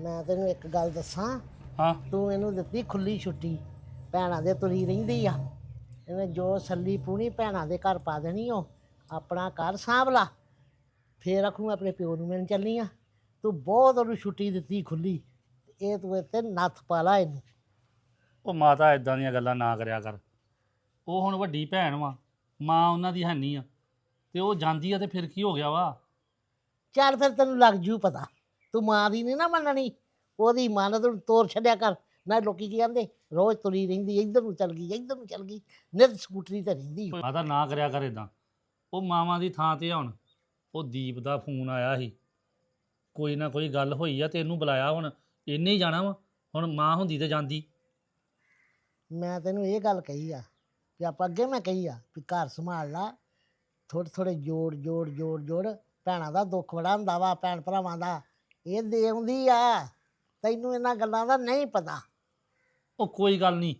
ਮੈਂ ਤੈਨੂੰ ਇੱਕ ਗੱਲ ਦੱਸਾਂ। ਹਾਂ। ਤੂੰ ਇਹਨੂੰ ਦਿੱਤੀ ਖੁੱਲੀ ਛੁੱਟੀ। ਭੈਣਾਂ ਦੇ ਤੁਰੀ ਰਹਿੰਦੀ ਆ। ਇਹਨੇ ਜੋ ਸੱਲੀ ਪੂਣੀ ਭੈਣਾਂ ਦੇ ਘਰ ਪਾ ਦੇਣੀ ਉਹ ਆਪਣਾ ਘਰ ਸਾਂਭ ਲਾ। ਫੇਰ ਆਖੂ ਆਪਣੇ ਪਿਓ ਨੂੰ ਮਿਲਣ ਚੱਲੀ ਆ। ਤੂੰ ਬਹੁਤ ਉਹਨੂੰ ਛੁੱਟੀ ਦਿੱਤੀ ਖੁੱਲੀ। ਇਹ ਤੂੰ ਇੱਥੇ ਨੱਥ ਪਾ ਲਾ ਇਹਨੂੰ। ਉਹ ਮਾਤਾ ਇਦਾਂ ਦੀਆਂ ਗੱਲਾਂ ਨਾ ਕਰਿਆ ਕਰ। ਉਹ ਹੁਣ ਵੱਡੀ ਭੈਣ ਵਾ। ਮਾਂ ਉਹਨਾਂ ਦੀ ਹੈਨੀ ਆ। ਤੇ ਉਹ ਜਾਂਦੀ ਆ ਤੇ ਫਿਰ ਕੀ ਹੋ ਗਿਆ ਵਾ? ਚੱਲ ਫਿਰ ਤੈਨੂੰ ਲੱਗ ਜੂ ਪਤਾ। ਤੂੰ ਮਾਂ ਦੀ ਨਹੀਂ ਨਾ ਮੰਨਣੀ ਉਹਦੀ ਮਨ ਤੂੰ ਤੋਰ ਛੱਡਿਆ ਕਰ ਨਾ ਲੋਕੀ ਕੀ ਕਹਿੰਦੇ ਰੋਜ਼ ਤੁਰੀ ਰਹਿੰਦੀ ਇੱਧਰ ਨੂੰ ਚੱਲ ਗਈ ਇੱਧਰ ਨੂੰ ਚੱਲ ਗਈ ਨਿਤ ਸਕੂਟਰੀ ਤੇ ਰਹਿੰਦੀ ਮਾਤਾ ਨਾ ਕਰਿਆ ਕਰ ਇਦਾਂ ਉਹ ਮਾਵਾਂ ਦੀ ਥਾਂ ਤੇ ਹੁਣ। ਉਹ ਦੀਪ ਦਾ ਫੋਨ ਆਇਆ ਸੀ। ਕੋਈ ਨਾ ਕੋਈ ਗੱਲ ਹੋਈ ਆ ਤੇ ਇਹਨੂੰ ਬੁਲਾਇਆ ਹੁਣ। ਇਹਨੇ ਹੀ ਜਾਣਾ ਵਾ। ਹੁਣ ਮਾਂ ਹੁੰਦੀ ਤੇ ਜਾਂਦੀ। ਮੈਂ ਤੈਨੂੰ ਇਹ ਗੱਲ ਕਹੀ ਆ ਕਿ ਆਪਾਂ ਅੱਗੇ ਮੈਂ ਕਹੀ ਆ ਵੀ ਘਰ ਸੰਭਾਲ ਲਾ। ਥੋੜੇ ਥੋੜੇ ਜੋੜ ਜੋੜ ਜੋੜ ਜੋੜ ਭੈਣਾਂ ਦਾ ਦੁੱਖ ਬੜਾ ਹੁੰਦਾ ਵਾ ਭੈਣ ਭਰਾਵਾਂ ਦਾ। ਇਹ ਦੇ ਆਉਂਦੀ ਆ ਤੈਨੂੰ ਇਹਨਾਂ ਗੱਲਾਂ ਦਾ ਨਹੀਂ ਪਤਾ। ਉਹ ਕੋਈ ਗੱਲ ਨਹੀਂ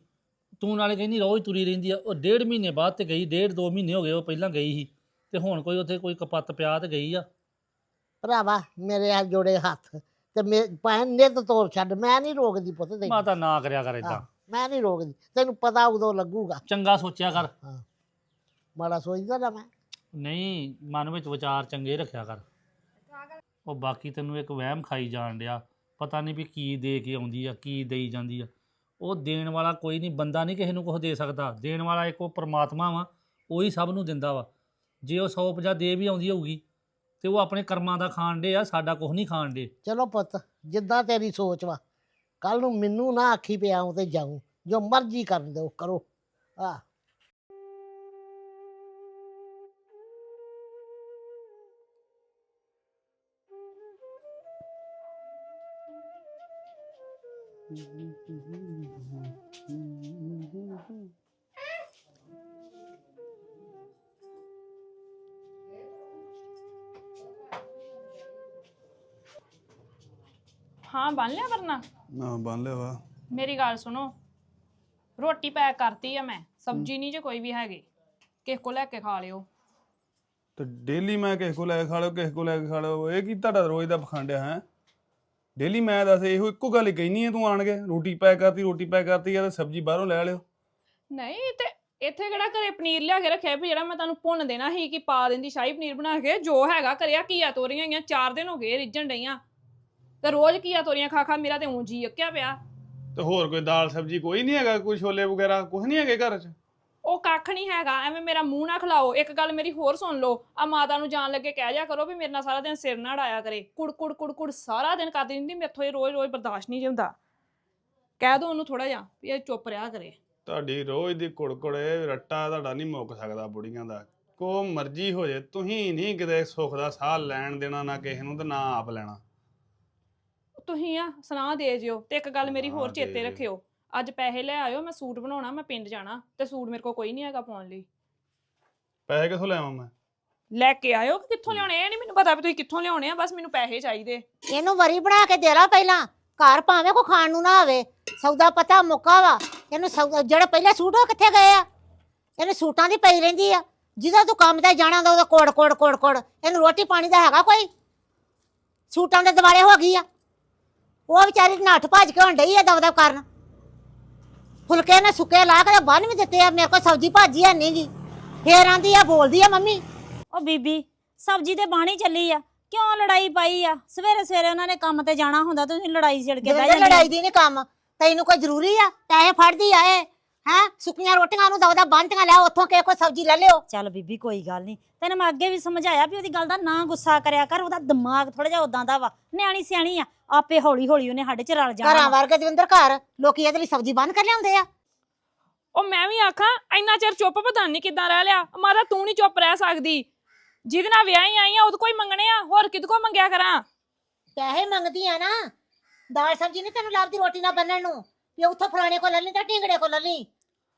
ਤੂੰ ਨਾਲੇ ਕਹਿੰਦੀ ਰੋਜ਼ ਤੁਰੀ ਰਹਿੰਦੀ ਆ। ਉਹ ਡੇਢ ਮਹੀਨੇ ਬਾਅਦ ਤੇ ਗਈ ਡੇਢ ਦੋ ਮਹੀਨੇ ਹੋ ਗਏ ਉਹ ਪਹਿਲਾਂ ਗਈ ਸੀ। ਤੇ ਹੁਣ ਕੋਈ ਉੱਥੇ ਕੋਈ ਕਪੱਤ ਪਿਆ ਤੇ ਗਈ ਆ। ਭਰਾਵਾ ਮੇਰੇ ਆ ਜੋੜੇ ਹੱਥ ਤੇ ਮੈਂ ਭਾਵੇਂ ਨਿੱਤ ਤੋਰ ਛੱਡ ਮੈਂ ਨਹੀਂ ਰੋਕਦੀ ਪੁੱਤ ਤੈਨੂੰ। ਮਾਤਾ ਨਾ ਕਰਿਆ ਕਰ ਇਦਾਂ ਹਾਂ, ਮੈਂ ਨਹੀਂ ਰੋਕਦੀ ਤੈਨੂੰ ਪਤਾ ਉਦੋਂ ਲੱਗੂਗਾ। ਚੰਗਾ ਸੋਚਿਆ ਕਰ। ਹਾਂ ਮਾੜਾ ਸੋਚਦਾ ਨਾ ਮੈਂ। ਨਹੀਂ ਮਨ ਵਿੱਚ ਵਿਚਾਰ ਚੰਗੇ ਰੱਖਿਆ ਕਰ। ਉਹ ਬਾਕੀ ਤੈਨੂੰ ਇੱਕ ਵਹਿਮ ਖਾਈ ਜਾਣ ਡਿਆ। ਪਤਾ ਨਹੀਂ ਵੀ ਕੀ ਦੇ ਕੇ ਆਉਂਦੀ ਆ, ਕੀ ਦੇਈ ਜਾਂਦੀ ਆ। ਉਹ ਦੇਣ ਵਾਲਾ ਕੋਈ ਨਹੀਂ, ਬੰਦਾ ਨਹੀਂ ਕਿਸੇ ਨੂੰ ਕੁਝ ਦੇ ਸਕਦਾ। ਦੇਣ ਵਾਲਾ ਇੱਕ ਉਹ ਪਰਮਾਤਮਾ ਵਾ, ਉਹੀ ਸਭ ਨੂੰ ਦਿੰਦਾ ਵਾ। ਜੇ ਉਹ 150 ਦੇ ਵੀ ਆਉਂਦੀ ਹੋਊਗੀ, ਤੇ ਉਹ ਆਪਣੇ ਕਰਮਾਂ ਦਾ ਖਾਣ ਡੇ ਆ, ਸਾਡਾ ਕੁਝ ਨਹੀਂ ਖਾਣ ਡੇ ਚਲੋ ਪੁੱਤ, ਜਿੱਦਾਂ ਤੇਰੀ ਸੋਚ ਵਾ। ਕੱਲ ਨੂੰ ਮੈਨੂੰ ਨਾ ਆਖੀ ਪਿਆ ਤੇ ਜਾਊਂ। ਜੋ ਮਰਜ਼ੀ ਕਰਨ ਦਿਓ, ਕਰੋ। ਆ। ਹਾਂ ਬੰਨ ਲਿਆ ਵਰਨਾ? ਨਾ ਬੰਨ ਲਿਆ ਵਾ। ਮੇਰੀ ਗੱਲ ਸੁਣੋ। ਰੋਟੀ ਪੈਕ ਕਰਤੀ ਆ ਮੈਂ ਸਬਜ਼ੀ ਨਹੀਂ ਜੇ ਕੋਈ ਵੀ ਹੈਗੀ। ਕਿਸੇ ਕੋ ਲੈ ਕੇ ਖਾ ਲਿਓ। ਤੇ ਡੇਲੀ ਮੈਂ ਕਿਸੇ ਕੋ ਲੈ ਕੇ ਖਾ ਲਿਓ ਕਿਸੇ ਕੋ ਲੈ ਕੇ ਖਾ ਲਿਓ ਇਹ ਕੀ ਤੁਹਾਡਾ ਰੋਜ਼ ਦਾ ਪਖੰਡਿਆ ਹੈ? ਡੇਲੀ ਮੈਂ ਦੱਸ ਇਹੋ ਇੱਕੋ ਗੱਲ ਹੀ ਕਹਿਨੀ ਹੈ ਤੂੰ ਆਣ ਕੇ ਰੋਟੀ ਪੈਕ ਕਰਤੀ ਰੋਟੀ ਪੈਕ ਕਰਤੀ ਆ ਤੇ ਸਬਜ਼ੀ ਬਾਹਰੋਂ ਲੈ ਲਿਓ। ਨਹੀਂ ਤੇ ਇੱਥੇ ਕਿਹੜਾ ਘਰੇ ਪਨੀਰ ਲਿਆ ਕੇ ਰੱਖਿਆ ਵੀ ਜਿਹੜਾ ਮੈਂ ਤੁਹਾਨੂੰ ਭੁੰਨ ਦੇਣਾ ਸੀ ਕਿ ਪਾ ਦਿੰਦੀ ਸ਼ਾਹੀ ਪਨੀਰ ਬਣਾ ਕੇ ਜੋ ਹੈਗਾ ਕਰਿਆ ਘੀਆ ਤੋਰੀਆਂ ਗਈਆਂ 4 ਦਿਨ ਹੋ ਗਏ ਰਿੱਝਣ ਡਈਆਂ। ਤੇ ਰੋਜ਼ ਘੀਆ ਤੋਰੀਆਂ ਖਾ ਖਾ ਮੇਰਾ ਤੇ ਊਂ ਜੀ ਅੱਕਿਆ ਪਿਆ। ਤੇ ਹੋਰ ਕੋਈ ਦਾਲ ਸਬਜ਼ੀ ਕੋਈ ਨਹੀਂ ਹੈਗਾ ਕੋਈ ਛੋਲੇ ਵਗੈਰਾ ਕੁਝ ਨਹੀਂ ਹੈਗੇ ਘਰ 'ਚ? ਉਹ ਕੱਖ ਨਹੀਂ ਹੈਗਾ ਐਵੇਂ ਮੇਰਾ ਮੂੰਹ ਨਾ ਖਲਾਓ। ਇੱਕ ਗੱਲ ਮੇਰੀ ਹੋਰ ਸੁਣ ਲਓ ਆ ਮਾਤਾ ਨੂੰ ਜਾਣ ਲੱਗੇ ਕਹਿ ਜਾ ਕਰੋ ਵੀ ਮੇਰੇ ਨਾਲ ਸਾਰਾ ਦਿਨ ਸਿਰ ਨਾ ਅੜਾਇਆ ਕਰੇ। ਕੁੜ ਕੁੜ ਕੁੜ ਕੁੜ ਸਾਰਾ ਦਿਨ ਕਰਦੀ ਰਹਿੰਦੀ ਮੇਥੋਂ ਇਹ ਰੋਜ਼ ਰੋਜ਼ ਬਰਦਾਸ਼ਤ ਨਹੀਂ ਹੁੰਦਾ। ਕਹਿ ਦੋ ਉਹਨੂੰ ਥੋੜਾ ਜਿਹਾ ਵੀ ਇਹ ਚੁੱਪ ਰਿਹਾ ਕਰੇ। ਤੁਹਾਡੀ ਰੋਜ਼ ਦੀ ਕੁੜਕੁੜੇ ਰੱਟਾ ਤੁਹਾਡਾ ਨਹੀਂ ਮੁੱਕ ਸਕਦਾ ਬੁੜੀਆਂ ਦਾ। ਕੋ ਮਰਜ਼ੀ ਹੋ ਜੇ ਤੁਸੀਂ ਨਹੀਂ ਕਿਤੇ ਸੁੱਖ ਦਾ ਸਾਹ ਲੈਣ ਦੇਣਾ ਨਾ ਕਿਸੇ ਨੂੰ ਤੇ ਨਾ ਆਪ ਲੈਣਾ। ਤੁਸੀਂ ਆ ਸੁਣਾ ਦੇ ਜਿਓ ਤੇ ਇੱਕ ਗੱਲ ਮੇਰੀ ਹੋਰ ਚੇਤੇ। ਰੱਖਿਓ। ਅੱਜ ਪੈਸੇ ਲੈ ਆਇਓ ਮੈਂ ਸੂਟ ਬਣਾਉਣਾ ਮੈਂ ਪਿੰਡ ਜਾਣਾ ਤੇ ਸੂਟ ਮੇਰੇ ਕੋਲ ਕੋਈ ਨਹੀਂ ਹੈਗਾ ਪਾਉਣ ਲਈ। ਪੈਸੇ ਕਿੱਥੋਂ ਲਿਆਵਾਂ ਮੈਂ? ਲੈ ਕੇ ਆਇਓ ਕਿ ਕਿੱਥੋਂ ਲਿਆਉਣੇ ਇਹ ਨਹੀਂ ਮੈਨੂੰ ਪਤਾ ਵੀ ਤੁਸੀਂ ਕਿੱਥੋਂ ਲਿਆਉਣੇ ਆ ਬਸ ਮੈਨੂੰ ਪੈਸੇ ਚਾਹੀਦੇ। ਇਹਨੂੰ ਵਰੀ ਬਣਾ ਕੇ ਦੇ ਲਾ ਪਹਿਲਾਂ। ਘਰ ਭਾਵੇਂ ਕੋ ਖਾਣ ਨੂੰ ਨਾ ਆਵੇ ਸੌਦਾ ਪਤਾ ਮੁੱਕਾ ਵਾ। ਇਹਨੂੰ ਸੌਦਾ ਜਿਹੜੇ ਪਹਿਲੇ ਸੂਟ ਉਹ ਕਿੱਥੇ ਗਏ ਆ? ਇਹਨੂੰ ਸੂਟਾਂ ਦੀ ਪਈ ਰਹਿੰਦੀ ਆ। ਜਿਹਦਾ ਤੂੰ ਕੰਮ ਤੇ ਜਾਣਾ ਹੁੰਦਾ ਉਹਦਾ ਕੋੜ ਕੋੜ ਕੋੜ ਕੋੜ। ਇਹਨੂੰ ਰੋਟੀ ਪਾਣੀ ਦਾ ਹੈਗਾ ਕੋਈ? ਸੂਟਾਂ ਦੇ ਦੁਬਾਰੇ ਹੋ ਗਈ ਆ। ਉਹ ਵਿਚਾਰੀ ਨੱਠ ਭੱਜ ਕੇ ਹੁਣ ਡਈ ਆ ਦਵਦਵ ਕਰਨ। ਫੁਲਕੇ ਨੇ ਸੁੱਕੇ ਲਾ ਕੇ ਬੰਨ ਵੀ ਦਿੱਤੇ ਆ ਮੇਰੇ ਕੋਲ ਸਬਜ਼ੀ ਭਾਜੀ ਹੈ ਨਹੀਂਗੀ ਫੇਰ ਆਂਦੀ ਆ ਬੋਲਦੀ ਆ ਮੰਮੀ। ਉਹ ਬੀਬੀ ਸਬਜ਼ੀ ਤੇ ਬਾਣੀ ਚੱਲੀ ਆ ਕਿਉਂ ਲੜਾਈ ਪਾਈ ਆ? ਸਵੇਰੇ ਸਵੇਰੇ ਉਹਨਾਂ ਨੇ ਕੰਮ ਤੇ ਜਾਣਾ ਹੁੰਦਾ ਤੁਸੀਂ ਲੜਾਈ ਛਿੜ ਕੇ ਬਹਿ ਜਿੰਦੇ ਲੜਾਈ ਦੀ ਨਹੀਂ ਕੰਮ ਤੈਨੂੰ ਕੋਈ ਜ਼ਰੂਰੀ ਆ? ਪੈਸੇ ਫੜਦੀ ਆ ਇਹ। ਹੈ? ਸੁੱਕੀਆਂ ਰੋਟੀਆਂ ਨੂੰ ਦਵਦਾ ਬੰਨ੍ਹਤੀਆਂ ਲੈ ਉੱਥੋਂ ਕੇ ਕੋਈ ਸਬਜ਼ੀ ਲੈ ਲਿਓ। ਚੱਲ ਬੀਬੀ ਕੋਈ ਗੱਲ ਨਹੀਂ। ਤੈਨੂੰ ਮੈਂ ਅੱਗੇ ਵੀ ਸਮਝਾਇਆ ਵੀ ਉਹਦੀ ਗੱਲ ਦਾ ਨਾ ਗੁੱਸਾ ਕਰਿਆ ਕਰ ਉਹਦਾ ਦਿਮਾਗ ਥੋੜਾ ਜਿਹਾ ਉਦਾਂ ਦਾ ਵਾ। ਨਿਆਣੀ ਸਿਆਣੀ ਆ ਆਪੇ ਹੌਲੀ ਹੌਲੀ ਉਹਨੇ ਸਾਡੇ ਚ ਰਲ ਜਾਣਾ। ਘਰਾਂ ਵਰਗੇ ਦਵਿੰਦਰ ਘਰ ਲੋਕੀ ਇਹਦੇ ਲਈ ਸਬਜ਼ੀ ਬੰਨ ਕਰ ਲਿਆਉਂਦੇ ਆ। ਉਹ ਮੈਂ ਵੀ ਆਖਾਂ ਇੰਨਾ ਚਿਰ ਚੁੱਪ ਪਤਾ ਨਹੀਂ ਕਿੱਦਾਂ ਰਹਿ ਲਿਆ? ਮਾਤਾ ਤੂੰ ਨਹੀਂ ਚੁੱਪ ਰਹਿ ਸਕਦੀ। ਜਿਹਦੇ ਨਾਲ ਵਿਆਹੀ ਆਈ ਆ ਉਹਦੇ ਕੋਈ ਮੰਗਣੇ ਆ? ਹੋਰ ਕਿਹਦੇ ਕੋ ਮੰਗਿਆ ਕਰਾਂ? ਪੈਸੇ ਮੰਗਦੀ ਆ ਨਾ। ਦਾਲ ਸਬਜ਼ੀ ਨਹੀਂ ਤੈਨੂੰ ਲੱਭਦੀ ਰੋਟੀ ਨਾਲ ਬੰਨਣ ਨੂੰ। ਵੀ ਉੱਥੋਂ ਫਲਾਣੇ ਕੋ ਲੈ ਲਈ ਤਾਂ ਢਿੰਗੜੇ ਕੋ ਲੈ ਲਈ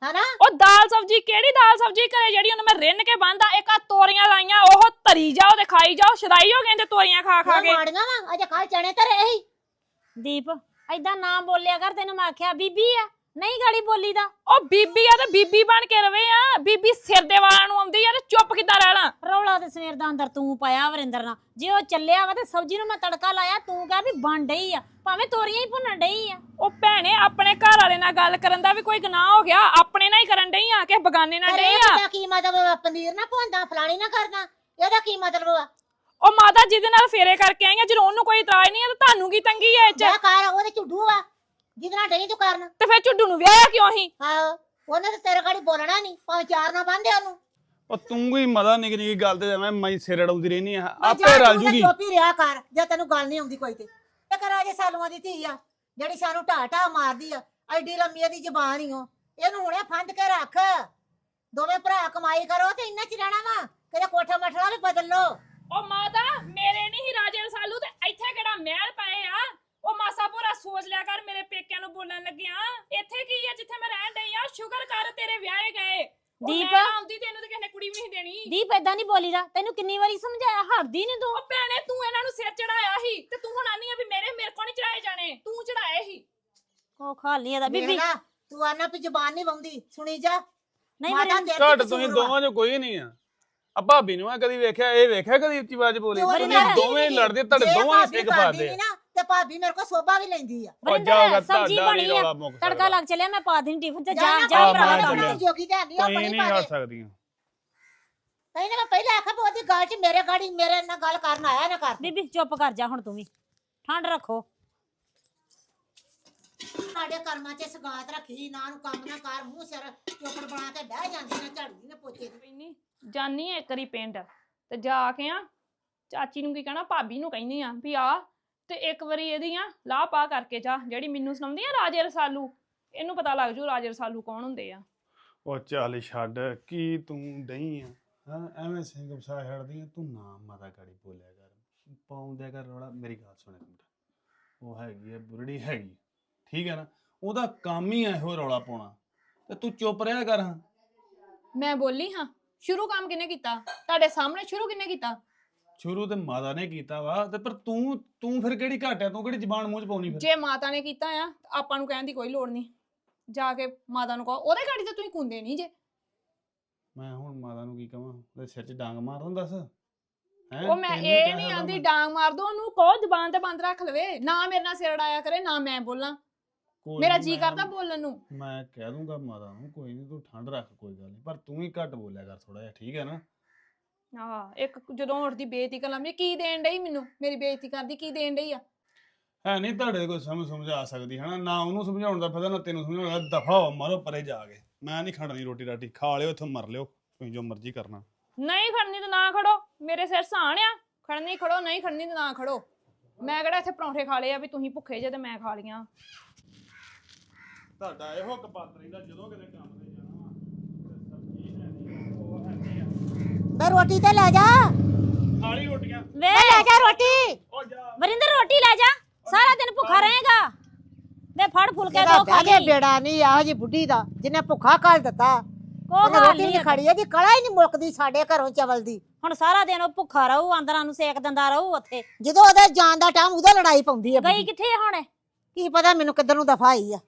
ਹਨਾ? ਉਹ ਦਾਲ ਸਬਜੀ ਕਿਹੜੀ ਦਾਲ ਸਬਜੀ ਘਰੇ ਜਿਹੜੀ ਉਹਨੂੰ ਮੈਂ ਰਿੰਨ ਕੇ ਬੰਦਾ ਇੱਕ ਆ ਤੋਰੀਆਂ ਲਾਈਆਂ ਉਹ ਤਰੀ ਜਾਓ ਤੇ ਖਾਈ ਜਾਓ ਸ਼ਦਾਈ ਹੋ ਗਏ ਤੇ ਤੋਰੀਆਂ ਖਾ ਖਾ ਕੇ। ਮਾੜੀਆਂ ਵਾ ਅਜੇ ਕੱਲ ਚਣੇ ਧਰੇ ਸੀ ਦੀਪ ਐਦਾਂ ਨਾ ਬੋਲਿਆ ਕਰ ਤੈਨੂੰ ਮੈਂ ਆਖਿਆ ਬੀਬੀ ਆ। ਨਹੀਂ ਗਾਲੀ ਬੋਲੀ ਦਾ। ਉਹ ਬੀਬੀ ਆ ਤੇ ਬੀਬੀ ਬਣ ਕੇ ਰਵੇ ਆ। ਬੀਬੀ ਸਿਰ ਦੇ ਵਾਲਾਂ ਨੂੰ ਆਉਂਦੀ ਆ ਤੇ ਚੁੱਪ ਕਿੱਦਾਂ ਰਹਿਣਾ? ਰੌਲਾ ਤੇ ਸਵੇਰ ਦਾ ਅੰਦਰ ਤੂੰ ਪਾਇਆ ਵਰਿੰਦਰ ਨਾਲ। ਜੇ ਉਹ ਚੱਲਿਆ ਵਾ ਤੇ ਸਬਜ਼ੀ ਨੂੰ ਮੈਂ ਤੜਕਾ ਲਾਇਆ ਤੂੰ ਕਹ ਵੀ ਬਣ ਡਈ ਆ। ਭਾਵੇਂ ਤੋਰੀਆਂ ਹੀ ਭੁੰਨਣ ਡਈ ਆ। ਉਹ ਭੈਣੇ ਆਪਣੇ ਘਰ ਵਾਲੇ ਨਾਲ ਗੱਲ ਕਰਨ ਦਾ ਵੀ ਕੋਈ ਗੁਨਾਹ ਹੋ ਗਿਆ। ਆਪਣੇ ਨਾਲ ਹੀ ਕਰਨ ਡਈ ਆ ਕਿ ਬਗਾਨੇ ਨਾਲ ਡਈ ਆ? ਦਾ ਕੀ ਮਤਲਬ ਵਾ? ਪਨੀਰ ਨਾ ਭੁੰਦਾ ਫਲਾਣੀ ਨਾ ਕਰਨਾ ਇਹਦਾ ਕੀ ਮਤਲਬ ਵਾ? ਉਹ ਮਾਤਾ ਜਿਹਦੇ ਨਾਲ ਫੇਰੇ ਕਰਕੇ ਆਈਆਂ ਜਦੋਂ ਉਹਨੂੰ ਕੋਈ ਇਤਰਾਜ਼ ਨਹੀਂ ਆ ਤੇ ਤੁਹਾਨੂੰ ਕੀ ਤੰਗੀ ਐ ਇਹ ਚ? ਮੈਂ ਕਰ ਉਹਦੇ ਝੁੱਡੂ ਵਾ ਜਿਹਦੇ ਨਾਲ ਡਈ ਤੂੰ ਕਰਨ? ਤੇ ਫਿਰ ਝੁੱਡੂ ਨੂੰ ਵਿਆਹਿਆ ਕਿਉਂ ਹੀ ਆਹੋ ਉਹਨੇ ਤੇ ਤੇਰੇ ਗਾੜੀ ਬੋਲਣਾ ਨਹੀਂ ਭਾਵੇਂ ਚਾਰ ਨਾ ਬੰਦੇ ਉਹਨੂੰ। ਉਹ ਤੂੰ ਵੀ ਮਦਾ ਨਿਕ ਨਿੱਕੀ ਗੱਲ ਤੇ ਐਵੇਂ ਮੈਂ ਸਿਰ ਅੜਾਉਂਦੀ ਰਹਿਨੀ ਆ ਆਪੇ ਰਲ ਜੂਗੀ। ਚੁੱਪ ਹੀ ਰਿਹਾ ਕਰ ਜੇ ਤੈਨੂੰ ਗੱਲ ਨਹੀਂ ਆਉਂਦੀ ਕੋਈ ਤੇ। ਤੇ ਕਰ ਅਜੇ ਸਾਲੂਆਂ ਦੀ ਧੀ ਆ ਜਿਹੜੀ ਸਾਨੂੰ ਢਾ ਢਾ ਮਾਰਦੀ ਆ ਐਡੀ ਲੰਮੀ ਦੀ ਜ਼ਬਾਨ ਹੀ ਓ ਇਹਨੂੰ ਹੁਣੇ ਫੰਦ ਕੇ ਰੱਖ। ਦੋਵੇਂ ਭਰਾ ਕਮਾਈ ਕਰੋ ਤੇ ਇੰਨਾ ਚ ਰਹਿਣਾ ਵਾ ਕਿਤੇ ਕੋਠਾ ਮਠੜਾ ਵੀ ਬਦਲ ਲੋ ਉਹ ਮਾਤਾ ਮੇਰੇ ਨਹੀਂ ਹੀ ਰਾਜੇ ਰਸਾਲੂ ਤੇ ਇੱਥੇ ਕਿਹੜਾ ਮਹਿਲ ਪਏ ਆ? ਉਹ ਮਾਸਾ ਪੂਰਾ ਸੋਚ ਲਿਆ ਕਰ ਮੇਰੇ ਪੇਕਿਆਂ ਨੂੰ ਬੋਲਣ ਲੱਗਿਆ ਇੱਥੇ ਕੀ ਆ ਜਿੱਥੇ ਮੈਂ ਰਹਿਣ ਡਈ ਆ? ਸ਼ੁਕਰ ਕਰ ਤੇਰੇ ਵਿਆਹੇ ਗਏ। ਉਹ ਦੀਪ। ਮੈਂ ਆਉਂਦੀ ਤੈਨੂੰ ਤੇ ਕਿਸੇ ਨੇ ਕੁੜੀ ਵੀ ਨਹੀਂ ਦੇਣੀ। ਦੀਪ ਏਦਾਂ ਨਹੀਂ ਬੋਲੀਦਾ। ਤੈਨੂੰ ਕਿੰਨੀ ਵਾਰੀ ਸਮਝਾਇਆ? ਹਟਦੀ ਨਹੀਂ ਤੂੰ? ਉਹ ਭੈਣੇ ਤੂੰ ਇਹਨਾਂ ਨੂੰ ਸਿਰ ਚੜਾਇਆ ਸੀ ਤੇ ਤੂੰ ਹੁਣ ਆਨੀ ਆ ਵੀ ਮੇਰੇ ਮੇਰੇ ਕੋਲ ਨਹੀਂ ਚੜਾਏ ਜਾਣੇ। ਤੂੰ ਚੜਾਏ ਸੀ। ਉਹ ਖਾਲੀ ਇਹਦਾ ਬੀਬੀ। ਬੀਬੀ ਤੂੰ ਆਨਾ ਵੀ ਜ਼ਬਾਨ ਨਹੀਂ ਵੰਦੀ ਸੁਣੀ ਜਾ। ਨਹੀਂ ਮਾਤਾ ਵਰਿੰਦਰ ਤੇਰੇ ਘੱਟ ਚ ਤੁਸੀਂ ਕਸੂਰ ਵਾ। ਦੋਵਾਂ ਚ ਕੋਈ ਨਹੀਂ ਆ। ਆ ਭਾਬੀ ਨੂੰ ਮੈਂ ਕਦੀ ਵੇਖਿਆ ਇਹ ਵੇਖਿਆ ਕਦੀ ਉੱਚੀ ਆਵਾਜ਼ ਬੋਲੀ? ਤੁਸੀਂ ਦੋਵੇਂ ਲੜਦੇ ਤੁਹਾਡੇ ਜੇ ਦੋਵਾਂ ਭਾਬੀ ਸਿੱਖ ਪਾਦੇ ਨੀ ਨਾ ਤੇ ਭਾਬੀ ਮੇਰੇ ਕੋਲ ਸੋਭਾ ਵੀ ਲੈਂਦੀ ਆ। ਵਰਿੰਦਰ ਸਬਜ਼ੀ ਬਣੀ ਨਹੀਂ ਆ ਤੜਕਾ ਲੱਗ ਚੱਲਿਆ ਮੈਂ ਪਾ ਦੇਣੀ ਟਿਫਨ ਤੇ ਜਾ ਜਾ ਆ, ਭਰਾ। ਕਰ। ਜੋਗੀ ਤੇ ਨਹੀਂ ਉਹ ਤੁਸੀਂ ਬਣੀ ਨਹੀਂ ਪਾ ਹਟ ਦੇ ਸਕਦੀਆਂ। ਨਹੀਂ ਨਾ ਮੈਂ ਪਹਿਲਾਂ ਆਖਿਆ ਵੀ ਉਹਦੀ ਗੱਲ 'ਚ ਮੇਰੇ ਗਾੜੀ ਮੇਰੇ ਨਾਲ ਗੱਲ ਕਰਨ ਆਇਆ ਨਾ ਕਰ ਬੀਬੀ ਚੁੱਪ ਕਰ ਜਾ ਹੁਣ ਤੂੰ ਵੀ। ਠੰਡ ਰੱਖੋ। ਸਾਡੇ ਕਰਮਾਂ 'ਚ ਸਗਾਤ ਰੱਖੀ ਨਾ ਨੂੰ ਕੰਮ ਨਾ ਕਰ ਮੂੰਹ ਸਿਰ ਚੋਪੜ ਬਣਾ ਕੇ ਬਹਿ ਜਾਂਦੀ ਨੇ ਝਾੜੂ ਨੇ ਪੋਚੇ ਦੀ। ਪੈਣੀ ਜਾਨੀ ਆ ਇੱਕ ਵਾਰੀ ਪਿੰਡ। ਤੇ ਜਾ ਕੇ ਆ ਚਾਚੀ ਨੂੰ ਕੀ ਕਹਿਣਾ ਭਾਬੀ ਨੂੰ ਕਹਿੰਦੀ ਆ ਵੀ ਆ ਤੇ ਇੱਕ ਵਾਰੀ ਇਹਦੀਆਂ ਲਾਹ ਪਾ ਕਰਕੇ ਜਾ ਜਿਹੜੀ ਮੈਨੂੰ ਸੁਣਾਉਂਦੀ ਆ ਰਾਜੇ ਰਸਾਲੂ। ਇਹਨੂੰ ਪਤਾ ਲੱਗ ਜੂ ਰਾਜੇ ਰਸਾਲੂ ਕੌਣ ਹੁੰਦੇ ਆ। ਉਹ ਚੱਲ ਛੱਡ ਕੀ ਤੂੰ ਡਈ ਆ? ਹਾਂ ਐਵੇਂ ਸਿੰਘ ਵਸਾ ਛੱਡਦੀ ਆ ਤੂੰ ਨਾ ਮਾਤਾ ਗਾੜੀ ਬੋਲਿਆ ਕਰ। ਪਾਉਂਦਿਆ ਕਰ ਰੌਲਾ ਮੇਰੀ ਗੱਲ ਸੁਣ ਮਿੰਟ। ਉਹ ਹੈਗੀ ਆ ਬੁਰੜੀ ਹੈਗੀ ਠੀਕ ਹੈ ਨਾ? ਉਹਦਾ ਕੰਮ ਹੀ ਆ ਇਹੋ ਰੌਲਾ ਪਾਉਣਾ। ਤੇ ਤੂੰ ਚੁੱਪ ਰਿਹਾ ਕਰ ਹਾਂ। ਮੈਂ ਬੋਲੀ ਹਾਂ ਸ਼ੁਰੂ ਕੰਮ ਕਿਨੇ ਕੀਤਾ? ਤੁਹਾਡੇ ਸਾਹਮਣੇ ਸ਼ੁਰੂ ਕਿਨੇ ਕੀਤਾ? ਸ਼ੁਰੂ ਤੇ ਮਾਤਾ ਨੇ ਕੀਤਾ ਵਾ ਤੇ ਪਰ ਤੂੰ ਤੂੰ ਫਿਰ ਕਿਹੜੀ ਘਾਟ ਆ? ਤੂੰ ਕਿਹੜੀ ਜ਼ਬਾਨ ਮੂੰਹ ਚ ਪਾਉਣੀ ਫਿਰ? ਜੇ ਮਾਤਾ ਨੇ ਕੀਤਾ ਆ ਤਾਂ ਆਪਾਂ ਨੂੰ ਕਹਿਣ ਦੀ ਕੋਈ ਲੋੜ ਨਹੀਂ। ਜਾ ਕੇ ਮਾਤਾ ਨੂੰ ਕਹੋ ਉਹਦੇ ਗਾੜੀ ਤੇ ਤੁਸੀਂ ਕੁੰਦੇ ਨਹੀਂ ਜੇ। ਮੈਂ ਹੁਣ ਮਾਤਾ ਨੂੰ ਕੀ ਕਵਾਂ? ਉਹਦੇ ਸਿਰ 'ਚ ਡਾਂਗ ਮਾਰ ਦੂੰ ਦੱਸ ਹੈਂ? ਉਹ ਮੈਂ ਤੈਨੂੰ ਇਹ ਕਿਹਾ ਨਹੀਂ ਆਂਦੀ ਮੈਂ? ਡਾਂਗ ਮਾਰ ਦੋ ਉਹਨੂੰ ਕਹੋ ਜ਼ਬਾਨ ਤੇ ਬੰਦ ਰੱਖ ਲਵੇ। ਨਾ ਮੇਰੇ ਨਾਲ ਸਿਰ ਅੜਾਇਆ ਕਰੇ ਨਾ ਮੈਂ ਬੋਲਾਂ। ਕੋਈ ਮੇਰਾ ਨੀ, ਜੀ ਮੈਂ ਕਰਦਾ ਬੋਲਣ ਨੂੰ। ਮੈਂ ਕਹਿ ਦੂੰਗਾ ਮਾਤਾ ਨੂੰ ਕੋਈ ਨਹੀਂ ਤੂੰ ਠੰਡ ਰੱਖ ਕੋਈ ਗੱਲ ਨਹੀਂ ਪਰ ਤੂੰ ਹੀ ਘੱਟ ਬੋਲਿਆ ਕਰ ਥੋੜਾ ਜਿਹਾ ਠੀਕ ਹੈ ਨਾ? ਆਹ ਇੱਕ ਜਦੋਂ ਉੱਠਦੀ ਬੇਇੱਜ਼ਤੀ ਕਰ ਲਾਂਦੀ ਕੀ ਦੇਣ ਡਈ ਮੈਨੂੰ? ਮੇਰੀ ਬੇਇੱਜ਼ਤੀ ਕਰਦੀ ਕੀ ਦੇਣ ਡਈ ਆ? ਹੈ ਨਹੀਂ ਤੁਹਾਡੇ ਕੋਈ ਸਮਝ ਸਮਝਾ ਸਕਦੀ ਹਨਾ? ਨਾ ਉਹਨੂੰ ਸਮਝਾਉਣ ਦਾ ਫਾਇਦਾ ਨਾ ਤੈਨੂੰ ਸਮਝਾਉਣ ਦਾ ਦਫਾ ਹੋ ਮਾਰੋ ਪਰੇ ਜਾ ਕੇ। ਮੈਂ ਨਹੀਂ ਖੜਨੀ ਰੋਟੀ ਰਾਟੀ। ਖਾ ਲਿਓ ਇੱਥੋਂ ਮਰ ਲਿਓ ਤੁਸੀਂ ਜੋ ਮਰਜ਼ੀ ਕਰਨਾ। ਨਹੀਂ ਖੜਨੀ ਤਾਂ ਨਾ ਖੜੋ। ਮੇਰੇ ਸਿਰ ਸਾਣ ਆ। ਖੜਨੀ ਖੜੋ ਨਹੀਂ ਖੜਨੀ ਤਾਂ ਨਾ ਖੜੋ। ਮੈਂ ਕਿਹੜਾ ਇੱਥੇ ਪਰੌਂਠੇ ਖਾ ਲਏ ਆ ਵੀ ਤੁਸੀਂ ਭੁੱਖੇ ਜੇ ਤੇ ਮੈਂ ਖਾ ਲੀਆਂ ਤੁਹਾਡਾ ਇਹੋ ਕਪਾਤ ਰਹਿੰਦਾ ਜਦੋਂ ਕਿਤੇ ਕੰਮ ਤੇ ਜਾਣਾ ਵਾ ਤੇ ਸਬਜ਼ੀ ਹੈ ਨਹੀਂ ਉਹ ਹੈ ਨਹੀਂ ਆ ਤੇ ਰੋਟੀ ਤੇ ਲੈ ਜਾ। ਖਾ ਲਈ ਰੋਟੀਆਂ। ਵੇ ਲੈ ਜਾ ਰੋਟੀ। ਉਹ ਜਾ। ਵਰਿੰਦਰ ਰੋਟੀ ਲੈ ਜਾ। ਸਾਰਾ ਦਿਨ ਭੁੱਖਾ ਰਹੇਗਾ। ਵੇ ਫੜ ਫੁਲਕੇ ਦੋ ਖਾ ਕੇ ਲਈ। ਬੇੜਾ ਨਹੀਂ ਆਹ ਜੀ ਬੁੱਢੀ ਦਾ ਜਿਹਨੇ ਭੁੱਖਾ ਕਾਲ ਦਿੱਤਾ। ਕੋ ਲਈ ਨਹੀਂ ਖੜੀ ਇਹਦੀ ਕੜਾ ਹੀ ਨਹੀਂ ਮੁੱਕਦੀ ਸਾਡੇ ਘਰੋਂ ਚਵਲ ਦੀ। ਹੁਣ ਸਾਰਾ ਦਿਨ ਉਹ ਭੁੱਖਾ ਰਹੂ ਅੰਦਰਾਂ ਨੂੰ ਸੇਕ ਦਿੰਦਾ ਰਹੂ ਉੱਥੇ। ਜਦੋਂ ਉਹਦੇ ਜਾਣ ਦਾ ਟਾਈਮ ਉਦੋਂ ਲੜਾਈ ਪਾਉਂਦੀ ਆ ਗਈ। ਕਿੱਥੇ ਹੁਣ? ਕੀ ਪਤਾ ਮੈਨੂੰ ਕਿੱਧਰ ਨੂੰ ਦਫਾ ਆਈ ਆ।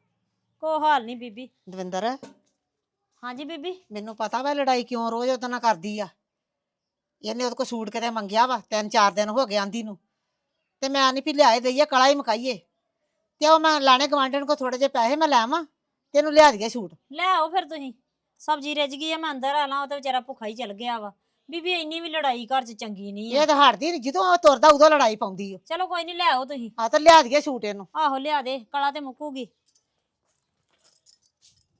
ਕੋ ਹਾਲ ਨਹੀਂ ਬੀਬੀ। ਦਵਿੰਦਰ। ਹਾਂਜੀ ਬੀਬੀ। ਮੈਨੂੰ ਪਤਾ ਵਾ ਲੜਾਈ ਕਿਉਂ ਰੋਜ਼ ਉਹਦੇ ਨਾਲ ਕਰਦੀ ਆ। ਇਹਨੇ ਉਹਦੇ ਕੋ ਸੂਟ ਕਿਤੇ ਮੰਗਿਆ ਵਾ ਤਿੰਨ ਚਾਰ ਦਿਨ ਹੋ ਗਏ ਆਂਦੀ ਨੂੰ। ਤੇ ਮੈਂ ਨਹੀਂ ਵੀ ਲਿਆਏ ਦਈਏ ਕਲਾ ਹੀ ਮਕਾਈਏ। ਤੇ ਉਹ ਮੈਂ ਲਾਣੇ ਗਵਾਂਢਣ ਕੋ ਥੋੜੇ ਜਿਹੇ ਪੈਸੇ ਮੈਂ ਲੈ ਆਵਾਂ ਤੈਨੂੰ ਲਿਆ ਦਈਏ ਸੂਟ। ਲੈ ਆਓ ਫਿਰ ਤੁਸੀਂ। ਸਬਜ਼ੀ ਰਿੱਝ ਗਈ ਆ ਮੈਂ ਅੰਦਰ ਆਲਾਂ ਉਹ ਤੇ ਵਿਚਾਰਾ ਭੁੱਖਾ ਹੀ ਚਲ ਗਿਆ ਵਾ। ਬੀਬੀ ਇੰਨੀ ਵੀ ਲੜਾਈ ਘਰ 'ਚ ਚੰਗੀ ਨਹੀਂ ਆ। ਇਹ ਤਾਂ ਹਟਦੀ ਨਹੀਂ ਜਦੋਂ ਉਹ ਤੁਰਦਾ ਉਦੋਂ ਲੜਾਈ ਪਾਉਂਦੀ ਆ। ਚਲੋ ਕੋਈ ਨਹੀਂ ਲੈ ਆਓ ਤੁਸੀਂ। ਆ ਤਾਂ ਲਿਆ ਦਈਏ ਸੂਟ ਇਹਨੂੰ। ਆਹੋ ਲਿਆ ਦੇ ਕਲਾ ਤੇ ਮੁੱਕੂਗੀ।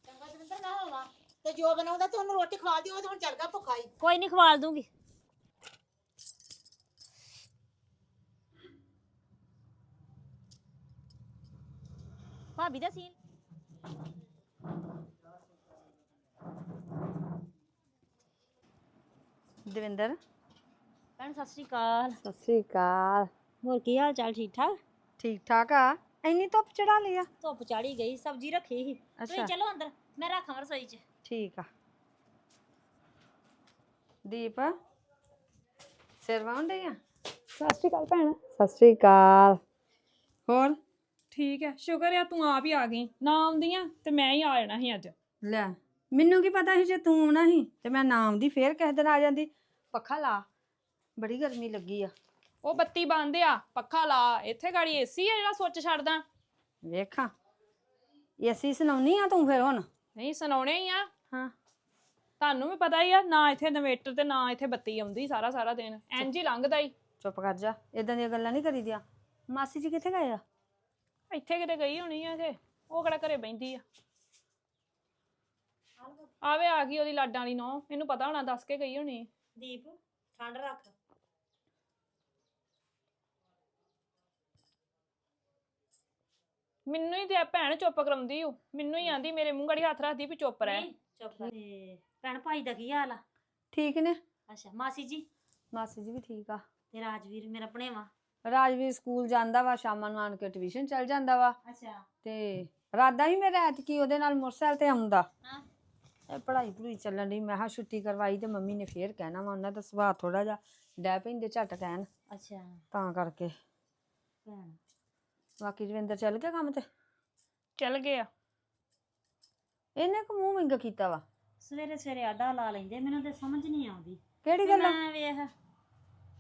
ਚੰਗਾ ਦਵਿੰਦਰ ਨਾ ਹੋਵਾ। ਤੇ ਜੋ ਬਣਾਉਂਦਾ ਤੂੰ ਉਹਨੂੰ ਰੋਟੀ ਖਵਾ ਦਿਓ ਉਹ ਤਾਂ ਹੁਣ ਚੱਲ ਗਿਆ ਭੁੱਖਾ ਹੀ। ਕੋਈ ਨਹੀਂ ਖਵਾਲ ਦੂੰਗੀ। ਭਾਬੀ ਦਾ ਸੀਨ ਦਵਿੰਦਰ ਭੈਣ ਸਤਿ ਸ਼੍ਰੀ ਅਕਾਲ ਸਤਿ ਸ੍ਰੀ ਅਕਾਲ ਹੋਰ ਕੀ ਹਾਲ ਚਾਲ ਠੀਕ ਠਾਕ ਠੀਕ ਠਾਕ ਆ ਇੰਨੀ ਧੁੱਪ ਚੜਾ ਲਈ ਆ ਧੁੱਪ ਚਾੜੀ ਗਈ ਸਬਜ਼ੀ ਰੱਖੀ ਸੀ ਤੁਸੀਂ ਅੱਛਾ ਚਲੋ ਅੰਦਰ ਮੈਂ ਰੱਖਾਂ ਰਸੋਈ 'ਚ ਠੀਕ ਆ ਦੀਪ ਸਿਰ ਵਾਉਂਦੇ ਆ ਸਤਿ ਸ੍ਰੀ ਅਕਾਲ ਭੈਣ ਸਤਿ ਸ੍ਰੀ ਅਕਾਲ ਹੋਰ ਠੀਕ ਹੈ ਸ਼ੁਕਰ ਆ ਤੂੰ ਆਪ ਹੀ ਆ ਗਈ ਨਾ ਆਉਂਦੀਆਂ ਤੇ ਮੈਂ ਹੀ ਆ ਜਾਣਾ ਸੀ ਅੱਜ। ਲੈ ਮੈਨੂੰ ਕੀ ਪਤਾ ਸੀ ਜੇ ਤੂੰ ਆਉਣਾ ਸੀ ਤੇ ਮੈਂ ਨਾ ਆਉਂਦੀ ਫੇਰ ਕਿਸੇ ਦਿਨ ਆ ਜਾਂਦੀ। ਪੱਖਾ ਲਾ ਬੜੀ ਗਰਮੀ ਲੱਗੀ ਆ। ਉਹ ਬੱਤੀ ਬੰਦ ਆ ਪੱਖਾ ਲਾ ਇੱਥੇ ਗਾੜੀ ਏਸੀ ਆ ਜਿਹੜਾ ਸੁੱਚ ਛੱਡਦਾ। ਵੇਖਾਂ ਏਸੀ ਸੁਣਾਉਣੀ ਆ ਤੂੰ ਫਿਰ ਹੁਣ? ਨਹੀਂ ਸੁਣਾਉਣੇ ਹੀ ਆ। ਹਾਂ। ਤੁਹਾਨੂੰ ਵੀ ਪਤਾ ਹੀ ਆ ਨਾ ਇੱਥੇ ਇਨਵੇਟਰ ਤੇ ਨਾ ਇੱਥੇ ਬੱਤੀ ਆਉਂਦੀ ਸਾਰਾ ਸਾਰਾ ਦਿਨ। ਇੰਜ ਹੀ ਲੰਘਦਾ ਹੀ। ਚੁੱਪ ਕਰ ਜਾ ਇਦਾਂ ਦੀਆਂ ਗੱਲਾਂ ਨਹੀਂ ਕਰੀਦੀਆਂ। ਮਾਸੀ ਜੀ ਕਿੱਥੇ ਗਏ ਆ? ਇੱਥੇ ਕਿਤੇ ਗਈ ਹੋਣੀ ਆ ਕਿ ਉਹ ਕਿਹੜਾ ਘਰੇ ਬੈੰਦੀ ਆ? ਆਵੇ ਆ ਗਈ ਉਹਦੀ ਲਾਡਾਂ ਵਾਲੀ ਨੌ ਇਹਨੂੰ ਪਤਾ ਹੋਣਾ ਦੱਸ ਕੇ ਗਈ ਹੋਣੀ। ਦੀਪ ਠੰਡ ਰੱਖ। ਮੈਨੂੰ ਹੀ ਤੇ ਇਹ ਭੈਣ ਚੁੱਪ ਕਰਾਉਂਦੀ ਓ ਮੈਨੂੰ ਹੀ ਆਂਦੀ ਮੇਰੇ ਮੂੰਹ ਗੜੀ ਹੱਥ ਰੱਖਦੀ ਵੀ ਚੁੱਪ ਰਹਿ। ਨਹੀਂ, ਚੁੱਪ ਤੇ ਭੈਣ ਭਾਈ ਦਾ ਕੀ ਹਾਲ ਆ? ਠੀਕ ਨੇ? ਅੱਛਾ ਮਾਸੀ ਜੀ? ਮਾਸੀ ਜੀ ਵੀ ਠੀਕ ਆ। ਤੇ ਰਾਜਵੀਰ ਮੇਰਾ ਭਣੇਵਾ। ਰਾਜਵੀਰ ਸਕੂਲ ਜਾਂਦਾ ਵਾ ਸ਼ਾਮਾਂ ਨੂੰ ਆਣ ਕੇ ਟਿਊਸ਼ਨ ਚੱਲ ਜਾਂਦਾ ਵਾ। ਅੱਛਾ। ਤੇ ਰਾਦਾ ਹੀ ਮੇਰਾ ਐਤਕੀ ਉਹਦੇ ਨਾਲ ਮੋਟਰਸਾਈਕਲ ਤੇ ਆਉਂਦਾ। ਹਾਂ। ਇਹ ਪੜ੍ਹਾਈ ਪੜੂਈ ਚੱਲਣ ਦੀ ਮੈਂ ਹਾਂ ਛੁੱਟੀ ਕਰਵਾਈ ਤੇ ਮੰਮੀ ਨੇ ਫੇਰ ਕਹਿਣਾ ਵਾ ਉਹਨਾਂ ਦਾ ਸੁਭਾਅ ਥੋੜਾ ਜਿਹਾ ਡੈ ਪੈਂਦੇ ਝਟ ਕਹਿਣ। ਅੱਛਾ। ਤਾਂ ਕਰਕੇ। ਭੈਣ ਬਾਕੀ ਜਵਿੰਦਰ ਚੱਲ ਗਿਆ ਕੰਮ ਤੇ? ਚੱਲ ਗਿਆ। ਇਹਨੇ ਕੋ ਮੂੰਹ ਵਿੰਗਾ ਕੀਤਾ ਵਾ। ਸਵੇਰੇ ਸਵੇਰੇ ਆਡਾ ਲਾ ਲੈਂਦੇ ਮੈਨੂੰ ਤੇ ਸਮਝ ਨਹੀਂ ਆਉਂਦੀ। ਕਿਹੜੀ ਵੀ ਗੱਲ? ਮੈਂ ਵੇਖ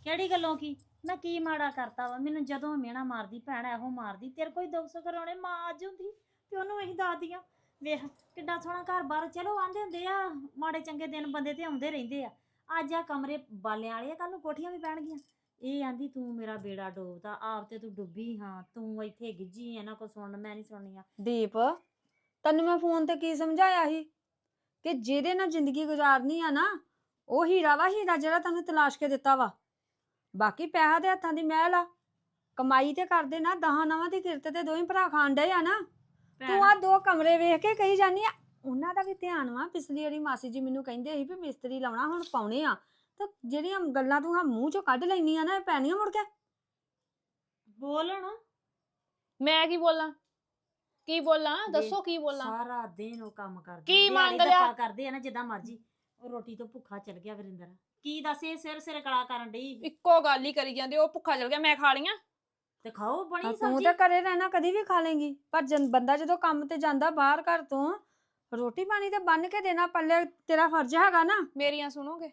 ਕਿਹੜੀ ਗੱਲੋਂ ਕੀ? ਮੈਂ ਕੀ ਮਾੜਾ ਕਰਤਾ ਵਾ, ਮੈਨੂੰ ਜਦੋਂ ਮਿਹਣਾ ਮਾਰਦੀ ਭੈਣ ਇਹੋ ਮਾਰਦੀ, ਤੇਰੇ ਕੋਈ ਦੁੱਖ ਸੁੱਖ ਕਰਾਉਣੇ, ਮਾਂ ਅੱਜ ਹੁੰਦੀ ਤੇ ਉਹਨੂੰ ਅਸੀਂ ਦਾਦੀਆਂ ਵੇਖ ਕਿੱਡਾ ਸੋਹਣਾ ਘਰ ਬਾਰ, ਚਲੋ ਆਂਦੇ ਹੁੰਦੇ ਆ, ਮਾੜੇ ਚੰਗੇ ਦਿਨ ਬੰਦੇ ਤੇ ਆਉਂਦੇ ਰਹਿੰਦੇ ਆ। ਅੱਜ ਆ ਕਮਰੇ ਬਾਲਿਆਂ ਵਾਲੇ ਆ ਕੱਲ ਨੂੰ ਕੋਠੀਆਂ ਵੀ ਪੈਣਗੀਆਂ। ਇਹ ਆਂਦੀ, ਤੂੰ ਮੇਰਾ ਬੇੜਾ ਡੋਬਦਾ, ਆਪ ਤੇ ਤੂੰ ਡੁੱਬੀ ਹਾਂ, ਤੂੰ ਇੱਥੇ ਗਿੱਜੀ ਇਹਨਾਂ ਕੋ ਸੁਣਨ, ਮੈਂ ਨਹੀਂ ਸੁਣਨੀਆਂ। ਦੀਪ, ਤੈਨੂੰ ਮੈਂ ਫੋਨ ਤੇ ਕੀ ਸਮਝਾਇਆ ਸੀ? ਕਿ ਜਿਹਦੇ ਨਾਲ ਜ਼ਿੰਦਗੀ ਗੁਜ਼ਾਰਨੀ ਆ ਨਾ, ਉਹ ਹੀਰਾ ਵਾ, ਹੀਰਾ ਜਿਹੜਾ ਤੈਨੂੰ ਤਲਾਸ਼ ਕੇ ਦਿੱਤਾ ਵਾ। ਬਾਕੀ ਪੈਸਾ ਦੇ ਹੱਥਾਂ ਦੀ ਮਹਿਲ ਆ। ਕਮਾਈ ਤੇ ਕਰਦੇ ਨਾ ਦਹਾਂ ਨਵਾਂ ਦੀ ਕਿਰਤ ਤੇ ਦੋਵੇਂ ਭਰਾ ਖਾਣ ਡਏ ਆ ਨਾ। ਤੂੰ ਆ ਦੋ ਕਮਰੇ ਵੇਖ ਕੇ ਕਹੀ ਜਾਨੀ ਆ ਉਹਨਾਂ ਦਾ ਵੀ ਧਿਆਨ ਵਾ। ਪਿਛਲੀ ਵਾਰੀ ਮਾਸੀ ਜੀ ਮੈਨੂੰ ਕਹਿੰਦੇ ਸੀ ਵੀ ਮਿਸਤਰੀ ਲਾਉਣਾ ਹੁਣ ਪਾਉਣੇ ਆ। ਤਾਂ ਜਿਹੜੀਆਂ ਗੱਲਾਂ ਤੂੰ ਆ ਮੂੰਹ ਚੋਂ ਕੱਢ ਲੈਣੀਆਂ ਨਾ ਇਹ ਪੈਣੀਆਂ ਮੁੜ ਕੇ? ਬੋਲਣ ਮੈਂ ਕੀ ਬੋਲਾਂ? ਕੀ ਬੋਲਾਂ? ਦੱਸੋ ਕੀ ਬੋਲਾਂ? ਸਾਰਾ ਦਿਨ ਉਹ ਕੰਮ ਕਰਦੇ ਕੀ ਮੰਗ ਲਿਆ? ਕਰਦੇ ਆ ਨਾ ਜਿੱਦਾਂ ਮਰਜ਼ੀ। ਉਹ ਰੋਟੀ ਤੋਂ ਭੁੱਖਾ ਚਲ ਗਿਆ ਵਰਿੰਦਰ। ਕੀ ਦੱਸ ਸਿਰ ਸਿਰ ਕਲਾ ਕਰਨ ਡਈ? ਇੱਕੋ ਗੱਲ ਹੀ ਕਰੀ ਜਾਂਦੇ ਉਹ ਭੁੱਖਾ ਚਲ ਗਿਆ ਮੈਂ ਖਾ ਲੀਆਂ ਤੇ ਖਾਓ ਹਾਂ, ਬਣੀ ਤੂੰ ਸਬਜ਼ੀ? ਤਾਂ ਘਰੇ ਰਹਿਣਾ ਕਦੀ ਵੀ ਖਾ ਲੇਂਗੀ ਪਰ ਜਨ ਬੰਦਾ ਜਦੋਂ ਕੰਮ ਤੇ ਜਾਂਦਾ ਬਾਹਰ ਘਰ ਤੋਂ ਰੋਟੀ ਪਾਣੀ ਤੇ ਬੰਨ ਕੇ ਦੇਣਾ ਪੱਲੇ ਤੇਰਾ ਫਰਜ਼ ਹੈਗਾ ਨਾ। ਮੇਰੀਆਂ ਸੁਣੋਗੇ?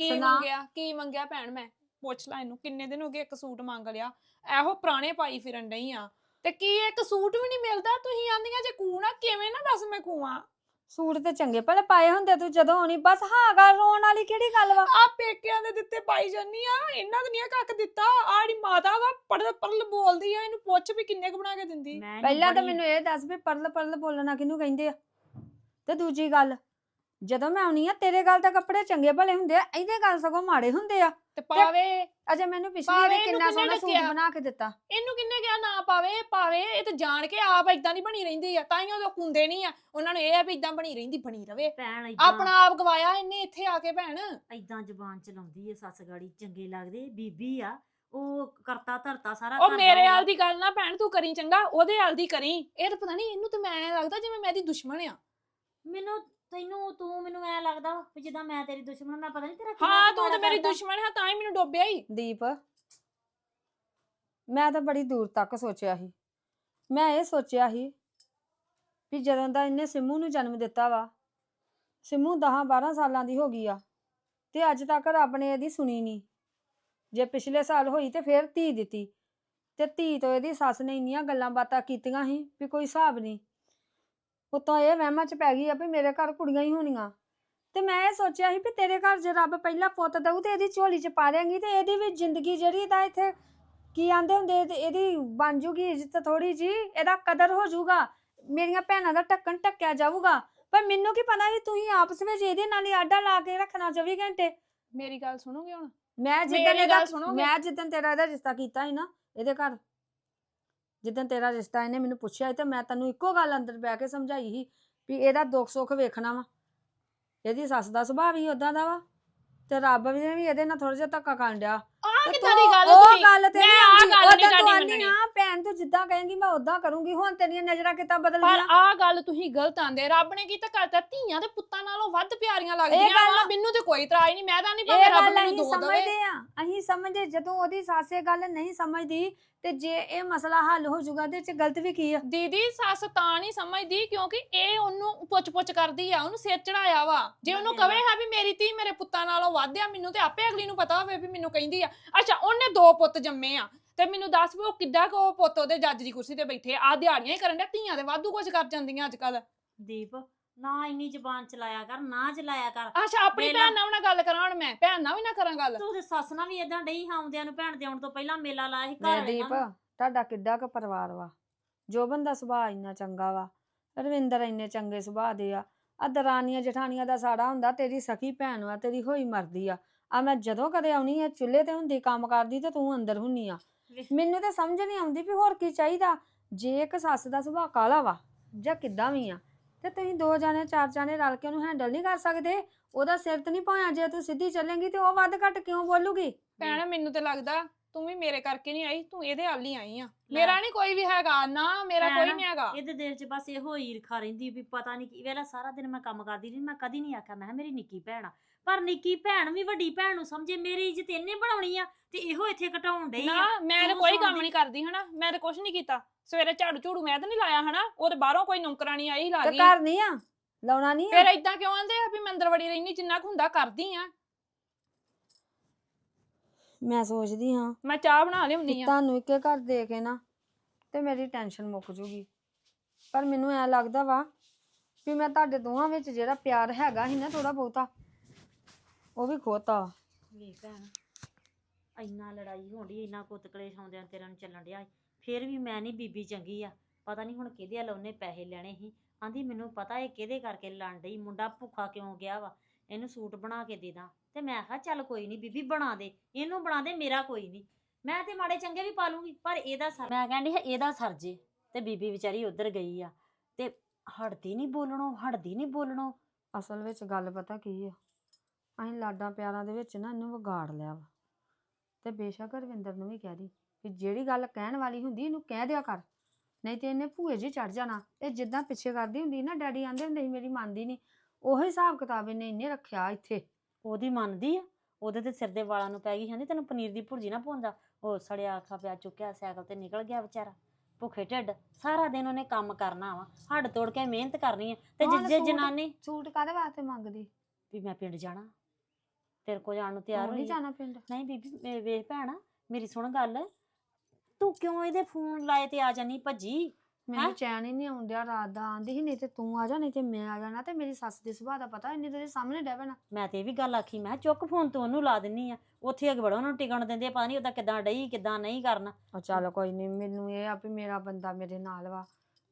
ਕੀ ਸੁਣਾ। ਮੰਗਿਆ ਕੀ ਮੰਗਿਆ ਭੈਣ ਮੈਂ? ਪੁੱਛ ਲੈ ਇਹਨੂੰ ਕਿੰਨੇ ਦਿਨ ਹੋ ਗਏ ਇੱਕ ਸੂਟ ਮੰਗ ਲਿਆ। ਇਹੋ ਪੁਰਾਣੇ ਪਾਈ ਫਿਰਨ ਡਈ ਆ। ਤੇ ਕੀ ਇੱਕ ਸੂਟ ਵੀ ਨਹੀਂ ਮਿਲਦਾ? ਤੁਸੀਂ ਆਂਦੀਆਂ ਜੇ ਕੂਣਾ ਕਿਵੇਂ ਨਾ ਦੱਸ ਮੈਂ ਕੂਆਂ ਸੂਟ ਤੇ ਚੰਗੇ ਭਲੇ ਪਾਏ ਹੁੰਦੇ ਤੂੰ ਜਦੋਂ ਆਉਣੀ ਬਸ ਹਾਂ ਗੱਲ ਰੋਣ ਵਾਲੀ ਕਿਹੜੀ ਗੱਲ ਵਾ? ਆ ਪੇਕਿਆਂ ਦੇ ਦਿੱਤੇ ਪਾਈ ਜਾਨੀ ਆ ਇਹਨਾਂ ਦੇ ਨਹੀਂ ਕੱਖ ਦਿੱਤਾ ਆੜੀ ਮਾਤਾ ਵਾ ਪੜਲ ਪਰਲ ਬੋਲਦੀ ਆ ਇਹਨੂੰ ਪੁੱਛ ਵੀ ਕਿੰਨੇ ਕੁ ਬਣਾ ਕੇ ਦਿੰਦੀ। ਮੈਂ ਨੀ ਪਹਿਲਾਂ ਤਾਂ ਮੈਨੂੰ ਇਹ ਦੱਸ ਵੀ ਪਰਲ ਪਰਲ ਬੋਲਣਾ ਕਿਹਨੂੰ ਕਹਿੰਦੇ ਆ? ਤੇ ਦੂਜੀ ਗੱਲ ਜਦੋਂ ਮੈਂ ਆਉਣੀ ਆ ਤੇਰੇ ਗੱਲ ਤਾਂ ਕੱਪੜੇ ਚੰਗੇ ਭਲੇ ਹੁੰਦੇ ਆ ਇਹਦੇ ਗੱਲ ਸਗੋਂ ਮਾੜੇ ਹੁੰਦੇ ਆ। ਤੇ ਪਾਵੇ। ਅਜੇ ਮੈਨੂੰ ਪਿਛਲੀ ਵਾਰੀ ਇਹਨੂੰ ਕਿੰਨਾ ਕਿੰਨੇ ਸੋਹਣਾ ਸੂਟ ਡੱਕਿਆ? ਬਣਾ ਕੇ ਦਿੱਤਾ। ਇਹਨੂੰ ਕਿੰਨੇ ਕਿਹਾ ਨਾ ਪਾਵੇ ਪਾਵੇ ਇਹ ਤਾਂ ਜਾਣ ਕੇ ਆਪ ਇਦਾਂ ਦੀ ਬਣੀ ਰਹਿੰਦੀ ਆ ਤਾਂ ਹੀ ਉਹ ਕੁੰਦੇ ਨਹੀਂ ਆ। ਉਹਨਾਂ ਨੂੰ ਇਹ ਆ ਵੀ ਇਦਾਂ ਬਣੀ ਰਹਿੰਦੀ ਬਣੀ ਰਵੇ। ਭੈਣ ਆਪਣਾ ਆਪ ਗਵਾਇਆ ਇਹਨੇ ਇੱਥੇ ਆ ਕੇ ਭੈਣ। ਏਦਾਂ ਜ਼ਬਾਨ ਚਲਾਉਂਦੀ ਏ ਸੱਸ ਗਾੜੀ ਚੰਗੇ ਲੱਗਦੇ ਬੀਬੀ ਆ ਉਹ ਕਰਤਾ ਧਰਤਾ ਸਾਰਾ ਉਹ ਘਰ ਦਾ ਮੇਰੇ। ਹਾਲ ਦੀ ਗੱਲ ਨਾ ਭੈਣ ਤੂੰ ਕਰੀ ਚੰਗਾ ਉਹਦੇ ਹਾਲ ਦੀ ਕਰੀ। ਇਹ ਤਾਂ ਪਤਾ ਨਹੀਂ ਇਹਨੂੰ ਤਾਂ ਮੈਂ ਐਂ ਲੱਗਦਾ ਜਿਵੇਂ ਮੈਂ ਇਹਦੀ ਦੁਸ਼ਮਣ ਆ। ਮੈਨੂੰ ਤੈਨੂੰ ਤੂੰ ਮੈਨੂੰ ਐ ਲੱਗਦਾ ਵੀ ਜਿੱਦਾਂ ਮੈਂ ਤੇਰੀ ਦੁਸ਼ਮਣ ਮੈਂ ਪਤਾ ਨਹੀਂ ਤੇਰਾ ਕਿੰਨਾ ਹਾਂ ਕੁ ਤੂੰ ਤਾਂ ਮੇਰੀ ਕਰਦਾ। ਦੁਸ਼ਮਣ ਹੈ ਤਾਂ ਹੀ ਮੈਨੂੰ ਡੋਬਿਆ ਹੀ ਦੀਪ ਮੈਂ ਤਾਂ ਬੜੀ ਦੂਰ ਤੱਕ ਸੋਚਿਆ ਸੀ। ਮੈਂ ਇਹ ਸੋਚਿਆ ਸੀ ਵੀ ਜਦੋਂ ਦਾ ਇਹਨੇ ਸਿੰਮੂ ਨੂੰ ਜਨਮ ਦਿੱਤਾ ਵਾ ਸਿੰਮੂ 10 12 ਸਾਲਾਂ ਦੀ ਹੋ ਗਈ ਆ ਤੇ ਅੱਜ ਤੱਕ ਰੱਬ ਨੇ ਇਹਦੀ ਸੁਣੀ ਨਹੀਂ ਜੇ ਪਿਛਲੇ ਸਾਲ ਹੋਈ ਤੇ ਫੇਰ ਧੀ ਦਿੱਤੀ ਤੇ ਧੀ ਤੋਂ ਇਹਦੀ ਸੱਸ ਨੇ ਇੰਨੀਆਂ ਗੱਲਾਂ ਬਾਤਾਂ ਕੀਤੀਆਂ ਸੀ ਵੀ ਕੋਈ ਹਿਸਾਬ ਨਹੀਂ ਉਤੋਂ ਇਹ ਵਹਿਮਾਂ ਚ ਪੈ ਗਈ ਆ ਵੀ ਮੇਰੇ ਘਰ ਕੁੜੀਆਂ ਹੀ ਹੋਣੀਆਂ। ਤੇ ਮੈਂ ਇਹ ਸੋਚਿਆ ਸੀ ਵੀ ਤੇਰੇ ਘਰ ਜੇ ਰੱਬ ਪਹਿਲਾਂ ਪੁੱਤ ਦਊ ਤੇ ਇਹਦੀ ਝੋਲੀ ਚ ਪਾ ਦੇਂਗੀ ਤੇ ਇਹਦੀ ਵੀ ਜ਼ਿੰਦਗੀ ਜਿਹੜੀ ਦਾ ਇੱਥੇ ਕੀ ਆਂਦੇ ਹੁੰਦੇ ਤੇ ਇਹਦੀ ਬਣ ਜੂਗੀ ਇੱਜ਼ਤ ਥੋੜੀ ਜੀ ਇਹਦਾ ਕਦਰ ਹੋ ਜਾਊਗਾ ਮੇਰੀਆਂ ਭੈਣਾਂ ਦਾ ਢੱਕਣ ਢੱਕਿਆ ਜਾਊਗਾ। ਪਰ ਮੈਨੂੰ ਕੀ ਪਤਾ ਸੀ ਤੁਸੀਂ ਆਪਸ ਵਿੱਚ ਇਹਦੇ ਨਾਲ ਹੀ ਆਡਾ ਲਾ ਕੇ ਰੱਖਣਾ 24 ਘੰਟੇ। ਮੇਰੀ ਗੱਲ ਸੁਣੋਗੇ ਹੁਣ? ਮੈਂ ਜਿੱਦਣ ਮੇਰੀ ਇਹਦਾ ਗੱਲ ਸੁਣੋਗੇ? ਮੈਂ ਜਿੱਦਣ ਤੇਰਾ ਇਹਦਾ ਰਿਸ਼ਤਾ ਕੀਤਾ ਸੀ ਨਾ ਇਹਦੇ ਘਰ ਜਿੱਦਣ ਤੇਰਾ ਰਿਸ਼ਤਾ ਇਹਨੇ ਮੈਨੂੰ ਪੁੱਛਿਆ ਸੀ ਤੇ ਮੈਂ ਤੈਨੂੰ ਇੱਕੋ ਗੱਲ ਅੰਦਰ ਬਹਿ ਕੇ ਸਮਝਾਈ ਸੀ ਵੀ ਇਹਦਾ ਦੁੱਖ ਸੁੱਖ ਵੇਖਣਾ ਵਾ। ਇਹਦੀ ਸੱਸ ਦਾ ਸੁਭਾਅ ਵੀ ਉਦਾਂ ਦਾ ਵਾ ਤੇ ਰੱਬ ਵੀ ਨੇ ਵੀ ਇਹਦੇ ਨਾਲ ਥੋੜਾ ਜਿਹਾ ਧੱਕਾ ਕਰਨ ਡਿਆ। ਆ ਤੇ ਕਿੱਦਾਂ ਦੀ ਤੂੰ ਗੱਲ ਉਹ ਤੇ ਮੈਂ ਨਹੀਂ ਆਹ ਗੱਲ ਨਹੀਂ ਤੁਹਾਡੀ ਮੰਨਣੀ। ਭੈਣ ਤੂੰ ਜਿੱਦਾਂ ਕਹੇਂਗੀ ਮੈਂ ਉਦਾਂ ਕਰੂੰਗੀ ਹੁਣ ਤੇਰੀਆਂ ਨਜ਼ਰਾਂ ਕਿੱਦਾਂ ਬਦਲ ਪਰ ਗਈਆਂ ਆਹ ਗੱਲ ਤੁਸੀਂ ਗਲਤ ਆਂਦੇ ਰੱਬ ਨੇ ਕੀ ਤਾਂ ਕਰਤਾ ਧੀਆਂ ਤੇ ਪੁੱਤਾਂ ਨਾਲੋਂ ਵੱਧ ਪਿਆਰੀਆਂ ਲੱਗਦੀਆਂ ਵਾ। ਮੈਨੂੰ ਤੇ ਕੋਈ ਇਤਰਾਜ਼ ਨਹੀਂ ਮੈਂ ਤਾਂ ਨਹੀਂ ਭਾਵੇਂ ਰੱਬ ਮੈਨੂੰ ਦੋ ਦੇਵੇ। ਸਮਝਦੇ ਆ ਅਸੀਂ ਸਮਝਦੇ ਜਦੋਂ ਉਹਦੀ ਸੱਸ ਗੱਲ ਨਹੀਂ ਸਮਝਦੀ ਤੇ ਜੇ ਇਹ ਮਸਲਾ ਹੱਲ ਹੋ ਜਾਊਗਾ ਤੇ ਚ ਗਲਤ ਵੀ ਕੀ ਆ? ਦੀਦੀ ਸੱਸ ਤਾਂ ਨਹੀਂ ਸਮਝਦੀ ਕਿਉਂਕਿ ਇਹ ਉਹਨੂੰ ਪੁੱਛ-ਪੁੱਛ ਕਰਦੀ ਆ ਉਹਨੂੰ ਸਿਰ ਚੜਾਇਆ ਵਾ। ਜੇ ਉਹਨੂੰ ਕਵੇ ਹਾਂ ਵੀ ਮੇਰੀ ਧੀ ਮੇਰੇ ਪੁੱਤਾਂ ਨਾਲੋਂ ਵੱਧ ਆ ਮੈਨੂੰ ਤੇ ਆਪੇ ਅਗਲੀ ਨੂੰ ਪਤਾ ਹੋਵੇ ਵੀ ਮੈਨੂੰ ਕਹਿੰਦੀ ਆ। ਅੱਛਾ ਉਹਨੇ ਦੋ ਪੁੱਤ ਜੰਮੇ ਆ ਤੇ ਮੈਨੂੰ ਦੱਸ ਵੀ ਉਹ ਕਿੱਦਾਂ ਕੋ ਪੁੱਤ ਉਹਦੇ ਜੱਜ ਦੀ ਕੁਰਸੀ ਤੇ ਬੈਠੇ ਆ ਦਿਹਾੜੀਆਂ ਹੀ ਕਰਨ ਡਿਆ ਧੀਆਂ ਦੇ ਵਾਧੂ ਕੁਝ ਕਰ ਜਾਂਦੀਆਂ ਅੱਜ ਕੱਲ ਦੀਪ ਨਾ ਇੰਨੀ ਜ਼ਬਾਨ ਚਲਾਇਆ ਕਰ ਨਾ ਚਲਾਇਆ ਕਰ। ਅੱਛਾ ਆਪਣੀ ਭੈਣ ਨਾਲ ਵੀ ਨਾ ਗੱਲ ਕਰਾਂ ਹੁਣ ਮੈਂ ਭੈਣ ਨਾਲ ਵੀ ਨਾ ਕਰਾਂ ਗੱਲ। ਤੂੰ ਤੇ ਸੱਸ ਨਾਲ ਵੀ ਇਦਾਂ ਡਈ ਆਉਂਦਿਆਂ ਨੂੰ ਭੈਣ ਦੇ ਆਉਣ ਤੋਂ ਪਹਿਲਾਂ ਮੇਲਾ ਲਾਇਆ ਸੀ ਘਰ ਵਾਲੇ ਦੀਪ ਨਾਲ। ਤੁਹਾਡਾ ਕਿੱਡਾ ਕੁ ਪਰਿਵਾਰ ਵਾ। ਜੋਬਨ ਦਾ ਸੁਭਾਅ ਇੰਨਾ ਚੰਗਾ ਵਾ ਰਵਿੰਦਰ ਇੰਨੇ ਚੰਗੇ ਸੁਭਾਅ ਦੇ ਆ। ਆ ਦਰਾਨੀਆਂ ਜਠਾਣੀਆਂ ਦਾ ਸਾੜਾ ਹੁੰਦਾ ਤੇਰੀ ਸਖੀ ਭੈਣ ਵਾ ਤੇਰੀ ਹੋਈ ਮਰਦੀ ਆ। ਆ ਮੈਂ ਜਦੋਂ ਕਦੇ ਆਉਣੀ ਆ ਚੁੱਲ੍ਹੇ ਤੇ ਹੁੰਦੀ ਕੰਮ ਕਰਦੀ ਤੇ ਤੂੰ ਅੰਦਰ ਹੁੰਨੀ ਆ। ਮੈਨੂੰ ਤਾਂ ਸਮਝ ਨਹੀਂ ਆਉਂਦੀ ਵੀ ਹੋਰ ਕੀ ਚਾਹੀਦਾ। ਜੇ ਇੱਕ ਸੱਸ ਦਾ ਸੁਭਾਅ ਕਾਲਾ ਵਾ ਜਾਂ ਕਿੱਦਾਂ ਵੀ ਆ ਤੇ ਤੁਸੀਂ ਦੋ ਜਾਣੇ ਚਾਰ ਜਾਣੇ ਰਲ ਕੇ ਉਹਨੂੰ ਹੈਂਡਲ ਨਹੀਂ ਕਰ ਸਕਦੇ। ਉਹਦਾ ਸਿਰ ਤੇ ਨਹੀਂ ਪਾਇਆ ਜੇ ਤੂੰ ਸਿੱਧੀ ਚੱਲੇਂਗੀ ਤੇ ਉਹ ਵੱਧ ਘੱਟ ਕਿਉਂ ਬੋਲੂਗੀ? ਭੈਣ ਮੈਨੂੰ ਤੇ ਲੱਗਦਾ ਤੂੰ ਵੀ ਮੇਰੇ ਕਰਕੇ ਨਹੀਂ ਆਈ ਤੂੰ ਇਹਦੇ ਹਾਲ ਹੀ ਆਈ ਆ। ਮੇਰਾ ਨਹੀਂ ਕੋਈ ਵੀ ਹੈਗਾ ਨਾ ਮੇਰਾ ਕੋਈ ਨਹੀਂ ਹੈਗਾ। ਇਹਦੇ ਦਿਲ 'ਚ ਬਸ ਇਹੋ ਈਰਖਾ ਰਹਿੰਦੀ ਵੀ ਪਤਾ ਨਹੀਂ ਕੀ ਵੇਲਾ ਸਾਰਾ ਦਿਨ ਮੈਂ ਕੰਮ ਕਰਦੀ ਰਹੀ ਮੈਂ ਕਦੀ ਨਹੀਂ ਆਖਿਆ ਮੈਂ ਕਿਹਾ ਮੇਰੀ ਨਿੱਕੀ ਭੈਣ ਆ। ਪਰ ਨਿੱਕੀ ਭੈਣ ਵੀ ਵੱਡੀ ਭੈਣ ਨੂੰ ਸਮਝੇ ਮੇਰੀ ਇੱਜ਼ਤ ਇਹਨੇ ਬਣਾਉਣੀ ਆ ਤੇ ਇਹੋ ਇੱਥੇ ਘਟਾਉਣ ਡਈ ਨਾ ਆ। ਮੈਂ ਤੇ ਤੂੰ ਕੋਈ ਕੰਮ ਸੌਂਦੀ- ਨਹੀਂ ਕਰਦੀ ਹਨਾ? ਮੈਂ ਤੇ ਕੁਝ ਨਹੀਂ ਕੀਤਾ। ਸਵੇਰੇ ਝਾੜੂ ਝੂੜੂ ਮੈਂ ਤਾਂ ਨਹੀਂ ਲਾਇਆ ਹਨਾ? ਉਹ ਤੇ ਬਾਹਰੋਂ ਕੋਈ ਨੌਕਰਾਨੀ ਆਈ ਲਾ ਤੇ ਗਈ। ਘਰ ਨਹੀਂ ਆ? ਲਾਉਣਾ ਨਹੀਂ ਆ? ਫਿਰ ਇਦਾਂ ਕਿਉਂ ਆਂਦੇ ਆ ਵੀ ਮੈਂ ਅੰਦਰ ਵੜੀ ਰਹਿਨੀ ਜਿੰਨਾ ਕੁ ਹੁੰਦਾ ਕਰਦੀ ਆ। ਮੈਂ ਸੋਚਦੀ ਹਾਂ ਮੈਂ ਚਾਹ ਬਣਾ ਕਿ ਲਿਆਉਂਦੀ ਆ। ਤੁਹਾਨੂੰ ਇੱਕੇ ਘਰ ਦੇ ਕੇ ਨਾ ਤੇ ਮੇਰੀ ਟੈਨਸ਼ਨ ਮੁੱਕ ਜੂਗੀ। ਪਰ ਮੈਨੂੰ ਐ ਲੱਗਦਾ ਵਾ ਵੀ ਮੈਂ ਤੁਹਾਡੇ ਦੋਹਾਂ ਵਿੱਚ ਜਿਹੜਾ ਪਿਆਰ ਹੈਗਾ ਸੀ ਨਾ ਥੋੜਾ ਬਹੁਤਾ ਉਹ ਵੀ ਖੋਤਾ। ਵੇਖ ਭੈਣ ਇੰਨਾ ਲੜਾਈ ਹੋਣੀ ਇੰਨਾ ਕੁੱਤ ਕਲੇਸ਼ ਆਉਂਦਿਆਂ ਤੇਰਾ ਨੂੰ ਚੱਲਣ ਡਿਆ ਫਿਰ ਵੀ ਮੈਂ ਨਹੀਂ ਬੀਬੀ ਚੰਗੀ ਆ। ਪਤਾ ਨਹੀਂ ਹੁਣ ਕਿਹਦੇ ਵੱਲ ਉਹਨੇ ਪੈਸੇ ਲੈਣੇ ਸੀ। ਆਂਦੀ ਮੈਨੂੰ ਪਤਾ ਇਹ ਕਿਹਦੇ ਕਰਕੇ ਲੜਨ ਡਈ ਮੁੰਡਾ ਭੁੱਖਾ ਕਿਉਂ ਗਿਆ ਵਾ। ਇਹਨੂੰ ਸੂਟ ਬਣਾ ਕੇ ਦੇ ਦਾਂ। ਤੇ ਮੈਂ ਕਿਹਾ ਚੱਲ ਕੋਈ ਨਹੀਂ ਬੀਬੀ ਬਣਾ ਦੇ। ਇਹਨੂੰ ਬਣਾ ਦੇ ਮੇਰਾ ਕੋਈ ਨਹੀਂ। ਮੈਂ ਤੇ ਮਾੜੇ ਚੰਗੇ ਵੀ ਪਾ ਲੂੰਗੀ ਪਰ ਇਹਦਾ ਸਰ ਮੈਂ ਕਹਿੰਦੀ ਹਾਂ ਇਹਦਾ ਸਰ ਜੇ। ਤੇ ਬੀਬੀ ਵਿਚਾਰੀ ਉਧਰ ਗਈ ਆ। ਤੇ ਹਟਦੀ ਨਹੀਂ ਬੋਲਣੋਂ ਹਟਦੀ ਨਹੀਂ ਬੋਲਣੋਂ। ਅਸਲ ਵਿੱਚ ਗੱਲ ਪਤਾ ਕੀ ਆ? ਅਸੀਂ ਲਾਡਾਂ ਪਿਆਰਾਂ ਦੇ ਵਿੱਚ ਨਾ ਇਹਨੂੰ ਵਿਗਾੜ ਲਿਆ ਵਾ। ਤੇ ਬੇਸ਼ੱਕ ਰਵਿੰਦਰ ਨੂੰ ਵੀ ਕਹਿ ਦੀ ਕਿ ਜਿਹੜੀ ਗੱਲ ਕਹਿਣ ਵਾਲੀ ਹੁੰਦੀ ਇਹਨੂੰ ਕਹਿ ਦਿਆ ਕਰ। ਨਹੀਂ ਤੇ ਇਹਨੇ ਭੂਏ ਜੀ ਚੜ ਜਾਣਾ। ਇਹ ਜਿੱਦਾਂ ਪਿੱਛੇ ਕਰਦੀ ਹੁੰਦੀ ਨਾ ਡੈਡੀ ਆਂਦੇ ਹੁੰਦੇ ਸੀ ਮੇਰੀ ਮੰਨਦੀ ਨਹੀਂ ਉਹੀ ਹਿਸਾਬ ਕਿਤਾਬ ਇਹਨੇ ਇੰਨੇ ਰੱਖਿਆ ਇੱਥੇ। ਉਹਦੀ ਮੰਨਦੀ ਆ? ਉਹਦੇ ਤੇ ਸਿਰ ਦੇ ਵਾਲਾਂ ਨੂੰ ਪੈ ਗਈ ਕਹਿੰਦੀ ਤੈਨੂੰ ਪਨੀਰ ਦੀ ਭੁਰਜੀ ਨਾ ਪਾਉਂਦਾ? ਉਹ ਸੜਿਆ ਆਖਾ ਪਿਆ ਚੁੱਕਿਆ ਸਾਈਕਲ ਤੇ ਨਿਕਲ ਗਿਆ ਵਿਚਾਰਾ। ਭੁੱਖੇ ਢਿੱਡ ਸਾਰਾ ਦਿਨ ਉਹਨੇ ਕੰਮ ਕਰਨਾ ਵਾ। ਹੱਡ ਤੋੜ ਕੇ ਮਿਹਨਤ ਕਰਨੀ ਆ। ਤੇ ਹੁਣ ਜੇ ਸੂਟ- ਜਨਾਨੀ ਸੂਟ ਕਾਹਦੇ ਵਾਸਤੇ ਮੰਗਦੀ? ਵੀ ਮੈਂ ਪਿੰਡ ਜਾਣਾ। ਤੇਰੇ ਕੋ ਜਾਣ ਨੂੰ ਤਿਆਰ ਤੂੰ ਨਹੀਂ। ਜਾਣਾ ਪਿੰਡ। ਨਹੀਂ ਬੀਬੀ ਮੇ- ਵੇਖ ਭੈਣਾ ਮੇਰੀ ਸੁਣ ਗੱਲ। ਤੂੰ ਕਿਉਂ ਇਹਦੇ ਫੋਨ ਲਾਏ ਤੇ ਆ ਜਾਨੀ ਭੱਜੀ? ਮੈਨੂੰ? ਚੈਨ ਹੀ ਨਹੀਂ ਆਉਂਦਿਆ ਰਾਤ ਦਾ ਆਂਦੀ ਸੀ ਨਹੀਂ ਤੇ ਤੂੰ ਆ ਜਾ ਨਹੀਂ ਤੇ ਮੈਂ ਆ ਜਾਣਾ ਤੇ ਮੇਰੀ ਸੱਸ ਦੇ ਸੁਭਾਅ ਦਾ ਪਤਾ ਇੰਨੀ ਤੇਰੇ ਸਾਹਮਣੇ ਡੈ ਪੈਣਾ। ਮੈਂ ਤੇ ਇਹ ਵੀ ਗੱਲ ਆਖੀ ਮੈਂ ਕਿਹਾ ਚੁੱਕ ਫੋਨ ਤੂੰ ਉਹਨੂੰ ਲਾ ਦਿੰਨੀ ਆ। ਉੱਥੇ ਅੱਗੇ ਬੜਾ ਉਹਨੂੰ ਟਿਕਣ ਦਿੰਦੇ ਆ, ਪਤਾ ਨਹੀਂ ਉਹਦਾ ਕਿਦਾਂ ਡਈ ਕਿਦਾਂ ਨਹੀਂ ਕਰਨਾ। ਉਹ ਚੱਲ ਕੋਈ ਨਹੀਂ ਮੈਨੂੰ ਇਹ ਆ ਵੀ ਮੇਰਾ ਬੰਦਾ ਮੇਰੇ ਨਾਲ ਵਾ।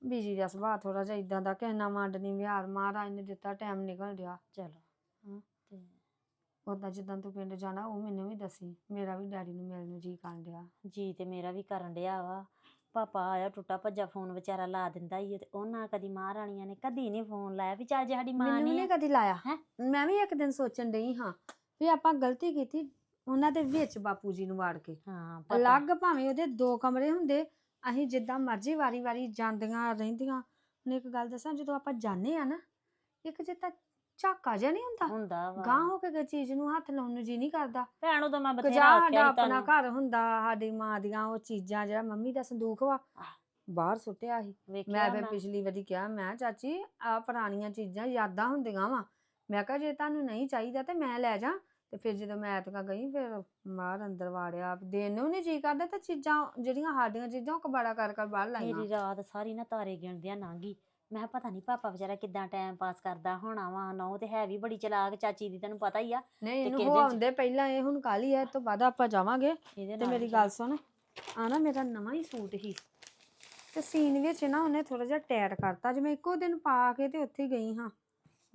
ਬੀਜੀ ਦਾ ਸੁਭਾਅ ਥੋੜਾ ਜਿਹਾ ਇਦਾਂ ਦਾ ਕਿਸੇ ਨਾਲ ਵੰਡ ਨਹੀਂ ਵਿਹਾਰ ਮਹਾਰਾਜ ਨੇ ਦਿੱਤਾ ਟਾਈਮ ਨਿਕਲ ਰਿਹਾ ਚਲੋ ਹਾਂ। ਤੇ ਉਦਾਂ ਜਿੱਦਾਂ ਤੂੰ ਪਿੰਡ ਜਾਣਾ ਉਹ ਮੈਨੂੰ ਵੀ ਦੱਸੀ। ਮੇਰਾ ਵੀ ਡੈਡੀ ਨੂੰ ਮਿਲਣ ਨੂੰ ਜੀ ਕਰਨ ਡਿਆ। ਜੀ ਤੇ ਮੇਰਾ ਵੀ ਕਰਨ ਡਿਆ ਵਾ। ਪਾਪਾ ਆਇਆ ਟੁੱਟਾ ਭੱਜਾ ਫੋਨ ਵਿਚਾਰਾ ਲਾ ਦਿੰਦਾ ਈ ਓ ਤੇ ਉਹਨਾਂ ਕਦੀ ਮਹਾਰਾਣੀਆਂ ਨੇ ਕਦੀ ਨਹੀਂ ਫੋਨ ਲਾਇਆ ਵੀ ਚੱਲ ਜੇ ਸਾਡੀ ਮਾਂ ਮੈਨੂੰ ਨਹੀਂ ਨਹੀਂ ਕਦੀ ਲਾਇਆ। ਹੈਂ? ਮੈਂ ਵੀ ਇੱਕ ਦਿਨ ਸੋਚਣ ਡਈ ਹਾਂ ਵੀ ਆਪਾਂ ਗਲਤੀ ਕੀਤੀ ਉਹਨਾਂ ਦੇ ਵਿੱਚ ਬਾਪੂ ਜੀ ਨੂੰ ਵਾੜ ਕੇ। ਹਾਂ ਪਤਾ। ਅਲੱਗ ਭਾਵੇਂ ਉਹਦੇ ਦੋ ਕਮਰੇ ਹੁੰਦੇ ਅਸੀਂ ਜਿੱਦਾਂ ਮਰਜ਼ੀ ਵਾਰੀ-ਵਾਰੀ ਜਾਂਦੀਆਂ ਰਹਿੰਦੀਆਂ। ਹੁਣ ਇੱਕ ਗੱਲ ਦੱਸਾਂ ਜਦੋਂ ਆਪਾਂ ਜਾਂਦੇ ਆ ਨਾ ਇੱਕ ਜਿੱਦਾਂ ਝਾਕਾ ਜਿਹਾ ਨਹੀਂ ਹੁੰਦਾ? ਹੁੰਦਾ ਵਾ। ਗਾਂ ਹੋ ਕੇ ਕਿਸੇ ਚੀਜ਼ ਨੂੰ ਹੱਥ ਲਾਉਣ ਨੂੰ ਜੀ ਨਹੀਂ ਕਰਦਾ। ਭੈਣ ਉਦੋਂ ਮੈਂ ਬਥੇਰਾ ਕਜਾ ਸਾਡਾ ਆਖਿਆ ਆਪਣਾ ਘਰ ਹੁੰਦਾ ਸਾਡੀ ਮਾਂ ਦੀਆਂ ਉਹ ਚੀਜ਼ਾਂ ਜਿਹੜਾ ਮੰਮੀ ਦਾ ਸੰਦੂਕ ਵਾ ਆਹ। ਬਾਹਰ ਸੁੱਟਿਆ ਸੀ। ਮੈਂ ਫਿਰ ਪਿਛਲੀ ਵਾਰੀ ਕਿਹਾ ਮੈਂ ਚਾਚੀ ਆ ਪੁਰਾਣੀਆਂ ਚੀਜ਼ਾਂ ਯਾਦਾਂ ਹੁੰਦੀਆਂ ਵਾ। ਮੈਂ ਕਿਹਾ ਜੇ ਤੁਹਾਨੂੰ ਨਹੀਂ ਚਾਹੀਦਾ ਤੇ ਮੈਂ ਲੈ ਜਾ। ਤੇ ਫਿਰ ਜਦੋਂ ਮੈਂ ਐਤਕਾਂ ਗਈ ਫਿਰ ਬਾਹਰ ਅੰਦਰ ਵਾੜਿਆ। ਦੇਣ ਨੂੰ ਨਹੀਂ ਜੀ ਕਰਦਾ ਤੇ ਚੀਜ਼ਾਂ ਜਿਹੜੀਆਂ ਸਾਡੀਆਂ ਚੀਜ਼ਾਂ ਉਹ ਕਬਾੜਾ ਕਰ ਕਰ ਬਾਹਰ ਲਾਈਆਂ। ਮੇਰੀ ਰਾਤ ਸਾਰੀ ਨਾ ਤਾਰੇ ਗਿਣਦਿਆਂ ਲੰਘੀ ਮੈਂ ਕਿਹਾ ਪਤਾ ਨਹੀਂ ਪਾਪਾ ਵਿਚਾਰਾ ਕਿਦਾਂ ਟਾਈਮ ਪਾਸ ਕਰਦਾ ਹੋਣਾ ਵਾ ਨੌ ਤੇ ਹੈ ਵੀ ਬੜੀ ਚਲਾਕ ਚਾਚੀ ਦੀ ਤੈਨੂੰ ਪਤਾ ਹੀ ਆ। ਨਹੀਂ ਇਹਨੂੰ ਕਿਹਦੇ ਹੋ ਚ- ਆਉਂਦੇ ਪਹਿਲਾਂ ਇਹ ਹੁਣ ਕਾਲੀ ਐ ਤੋਂ ਬਾਅਦ ਆਪਾਂ ਜਾਵਾਂਗੇ। ਇਹਦੇ ਤੇ ਨਾਲ ਮੇਰੀ ਗੱਲ ਸੁਣ ਆ ਨਾ ਮੇਰਾ ਨਵਾਂ ਹੀ ਸੂਟ ਹੀ। ਤੇ ਸੀਨ ਵਿੱਚ ਨਾ ਉਹਨੇ ਥੋੜਾ ਜਿਹਾ ਟੈਟ ਕਰਤਾ ਜਿਵੇਂ ਇੱਕੋ ਦਿਨ ਪਾ ਕੇ ਤੇ ਉੱਥੇ ਹੀ ਗਈ ਹਾਂ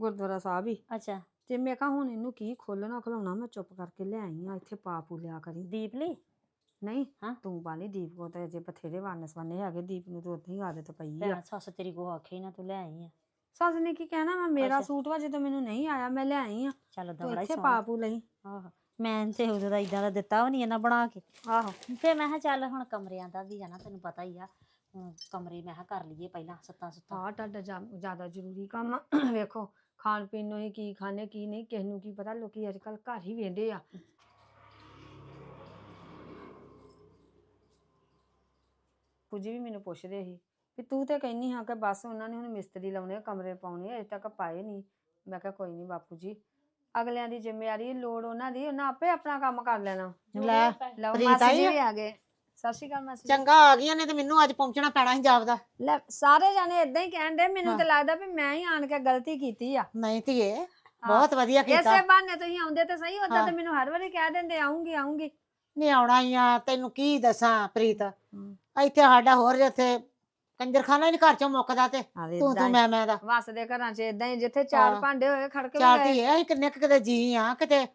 ਗੁਰਦੁਆਰਾ ਸਾਹਿਬ ਹੀ। ਅੱਛਾ। ਤੇ ਮੈਂ ਕਿਹਾ ਹੁਣ ਇਹਨੂੰ ਕੀ ਖੋਲਣਾ ਖਲਾਉਣਾ ਮੈਂ ਚੁੱਪ ਕਰਕੇ ਲੈ ਆਈ ਆ ਇੱਥੇ ਪਾ ਪੂ ਲਿਆ ਕਰੀ। ਦੀਪ ਲਈ ਨਹੀਂ ਹਾਂ? ਤੂੰ ਪਾਲੀ ਦੀਪ ਕੋ ਤੇ ਅਜੇ ਬਥੇਰੇ ਵੰਨ ਸਵੰਨੇ ਹੈਗੇ ਦੀਪ ਨੂੰ ਤਾਂ ਉੱਥੇ ਹੀ ਆਦਤ ਪਈ ਆ। ਭੈਣ ਸੱਸ ਤੇਰੀ ਕੋ ਆਖੇ ਨਾ ਤੂੰ ਲੈ ਆਈ ਆ। ਸੱਸ ਨੇ ਕੀ ਕਹਿਣਾ ਮੈਂ ਮੇਰਾ। ਸੂਟ ਵਾ ਜਦੋਂ ਮੈਨੂੰ ਨਹੀਂ ਆਇਆ ਮੈਂ ਲੈ ਆਈ ਆ। ਚੱਲ ਤੂੰ ਦਵੜਾ ਹੀ ਇੱਥੇ ਸੋਹਣਾ। ਲਈ। ਆਹੋ ਮੈਂ ਤੇ ਉਦੋਂ ਦਾ ਇਦਾਂ ਦਾ ਦਿੱਤਾ ਵੀ ਨਹੀਂ ਇਹਨਾਂ ਬਣਾ ਕੇ। ਆਹੋ। ਫੇਰ ਮੈਂ ਕਿਹਾ ਚੱਲ ਹੁਣ ਕਮਰਿਆਂ ਦਾ ਵੀ ਆ ਨਾ ਤੈਨੂੰ ਪਤਾ ਹੀ ਆ। ਹੁਣ ਕਮਰੇ ਮੈਂ ਕਿਹਾ ਕਰ ਲਈਏ ਪਹਿਲਾਂ ਸੱਤਾਂ ਸੁੱਤਾਂ। ਹਾਂ ਤੁਹਾਡਾ ਜ਼ਿਆਦਾ ਜ਼ਰੂਰੀ ਕੰਮ ਆ। ਵੇਖੋ ਖਾਣ ਪੀਣ ਨੂੰ ਹੀ ਕੀ ਖਾਣੇ ਕੀ ਨਹੀਂ ਕਿਸ ਨੂੰ ਕੀ ਪਤਾ ਲੋਕੀ ਅੱਜ ਕੱਲ ਘਰ ਹੀ ਵੇਂਦੇ ਆ। ਕੁਝ ਵੀ ਮੈਨੂੰ ਪੁੱਛਦੇ ਸੀ ਵੀ ਤੂੰ ਤੇ ਕਹਿੰਨੀ ਹਾਂ ਕਿ ਬਸ ਉਹਨਾਂ ਨੇ ਹੁਣ ਮਿਸਤਰੀ ਲਾਉਣੇ ਆ, ਕਮਰੇ ਪਾਉਣੇ ਆ, ਅਜੇ ਤੱਕ ਪਾਏ ਨਹੀਂ ਮੈਂ ਕਿਹਾ ਕੋਈ ਨਹੀਂ ਬਾਪੂ ਜੀ ਅਗਲਿਆਂ ਦੀ ਜ਼ਿੰਮੇਵਾਰੀ ਲੋੜ ਉਹਨਾਂ ਦੀ ਉਹਨਾਂ ਆਪੇ ਆਪਣਾ ਕੰਮ ਕਰ ਲੈਣਾ ਲੈ ਲਓ ਪ੍ਰੀਤ ਮਾਸੀ ਆਈ ਜੀ ਆ? ਵੀ ਆ ਗਏ ਸਤਿ ਸ਼੍ਰੀ ਅਕਾਲ ਮਾਸੀ ਜੀ। ਚੰਗਾ ਆ ਗਈਆਂ ਨੇ ਤੇ ਮੈਨੂੰ ਅੱਜ ਪਹੁੰਚਣਾ ਪੈਣਾ ਸੀ ਜਾਪਦਾ ਲੈ ਸਾਰੇ ਜਾਣੇ ਇਦਾਂ ਹੀ ਕਹਿਣ ਦੇ ਮੈਨੂੰ ਹਾਂ। ਤਾਂ ਲੱਗਦਾ ਵੀ ਮੈਂ ਹੀ ਆਣ ਕੇ ਗਲਤੀ ਕੀਤੀ ਆ ਨਹੀਂ ਧੀਏ ਬਹੁਤ ਵਧੀਆ ਕੀਤਾ ਇਸੇ ਬਹਾਨੇ ਤੁਸੀਂ ਆਉਂਦੇ ਤੇ ਸਹੀ ਉਦਾਂ ਹਾਂ। ਤੇ ਮੈਨੂੰ ਹਰ ਵਾਰੀ ਕਹਿ ਦਿੰਦੇ ਆਉਂਗੀ ਆਉਂਗੀ ਨਹੀਂ ਆਉਣਾ ਹੀ ਆ ਤੈਨੂੰ ਕੀ ਦੱਸਾਂ ਪ੍ਰੀਤ? ਇੱਥੇ ਸਾਡਾ ਹੋਰ ਜਿੱਥੇ ਕੰਜਰਖਾਨਾ ਹੀ ਘਰ ਚੋਂ ਮੁੱਕਦਾ ਤੇ ਤੂੰ ਤੂੰ ਮੈਂ ਮੈਂ ਦਾ। ਵਸਦੇ ਘਰਾਂ 'ਚ ਇਦਾਂ ਹੀ ਜਿੱਥੇ ਚਾਰ ਹਾਂ। ਭਾਂਡੇ ਹੋਏ ਖੜਕ ਵੀ ਚਾਰ ਧੀਏ ਅਸੀਂ ਕਿੰਨੇ ਕੁ ਕਿਤੇ ਜੀ ਆ ਕਿਤੇ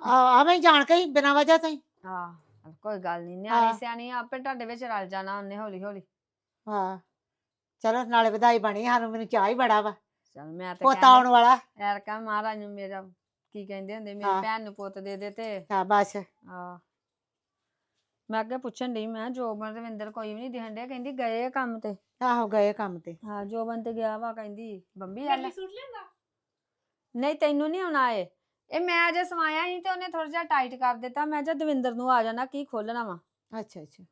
ਆਵੇਂ ਹੀ ਜਾਣ ਕੇ ਹੀ ਬਿਨਾਂ ਵਜ੍ਹਾ ਤੋਂ ਹੀ। ਹਾਂ ਕੋਈ ਗੱਲ ਨਹੀਂ ਹਾਂ। ਨਿਆਣੀ ਸਿਆਣੀ ਆਪੇ ਤੁਹਾਡੇ ਵਿੱਚ ਰਲ ਜਾਣਾ ਉਹਨੇ ਹੌਲੀ ਹੌਲੀ। ਹਾਂ। ਚਲੋ ਨਾਲੇ ਵਧਾਈ ਬਣੀ ਸਾਨੂੰ ਮੈਨੂੰ ਚਾਹ ਹੀ ਬੜਾ ਵਾ। ਚਲ ਮੈਂ ਤੇ ਪੋਤਾ ਆਉਣ ਵਾਲਾ। ਯਾਰ ਕਾ ਮਹਾਰਾਜ ਨੂੰ ਮੇਰਾ ਕੀ ਕਹਿੰਦੇ ਹੁੰਦੇ ਮੇਰੀ ਹਾਂ। ਭੈਣ ਨੂੰ ਪੁੱਤ ਦੇ ਦੇ ਤੇ। ਹਾਂ ਬਸ ਆ ਮੈਂ ਅੱਗੇ ਪੁੱਛਣ ਡਈ ਮੈਂ ਜੋਬਨ ਰਵਿੰਦਰ ਕੋਈ ਵੀ ਨਹੀਂ ਦਿਖਣ ਡਿਆ ਕਹਿੰਦੀ ਗਏ ਆ ਕੰਮ ਤੇ। ਆਹੋ ਗਏ ਕੰਮ ਤੇ। ਹਾਂ ਜੋਬਨ ਤੇ ਗਿਆ ਵਾ ਕਹਿੰਦੀ ਬੰਬੀ ਲਈ ਸੂਟ ਲਿਆਂਦਾ? ਨਹੀਂ ਤੈਨੂੰ ਨਹੀਂ ਆਉਣਾ ਏ ਇਹ ਮੈਂ ਅਜੇ ਸਵਾਇਆ ਸੀ ਤੇ ਉਹਨੇ ਥੋੜਾ ਜਿਹਾ ਟਾਈਟ ਕਰ ਦਿੱਤਾ ਮੈਂ ਜਦ ਦਵਿੰਦਰ ਨੂੰ ਆ ਜਾਣਾ ਕੀ ਖੋਲਣਾ ਵਾ। ਅੱਛਾ ਅੱਛਾ।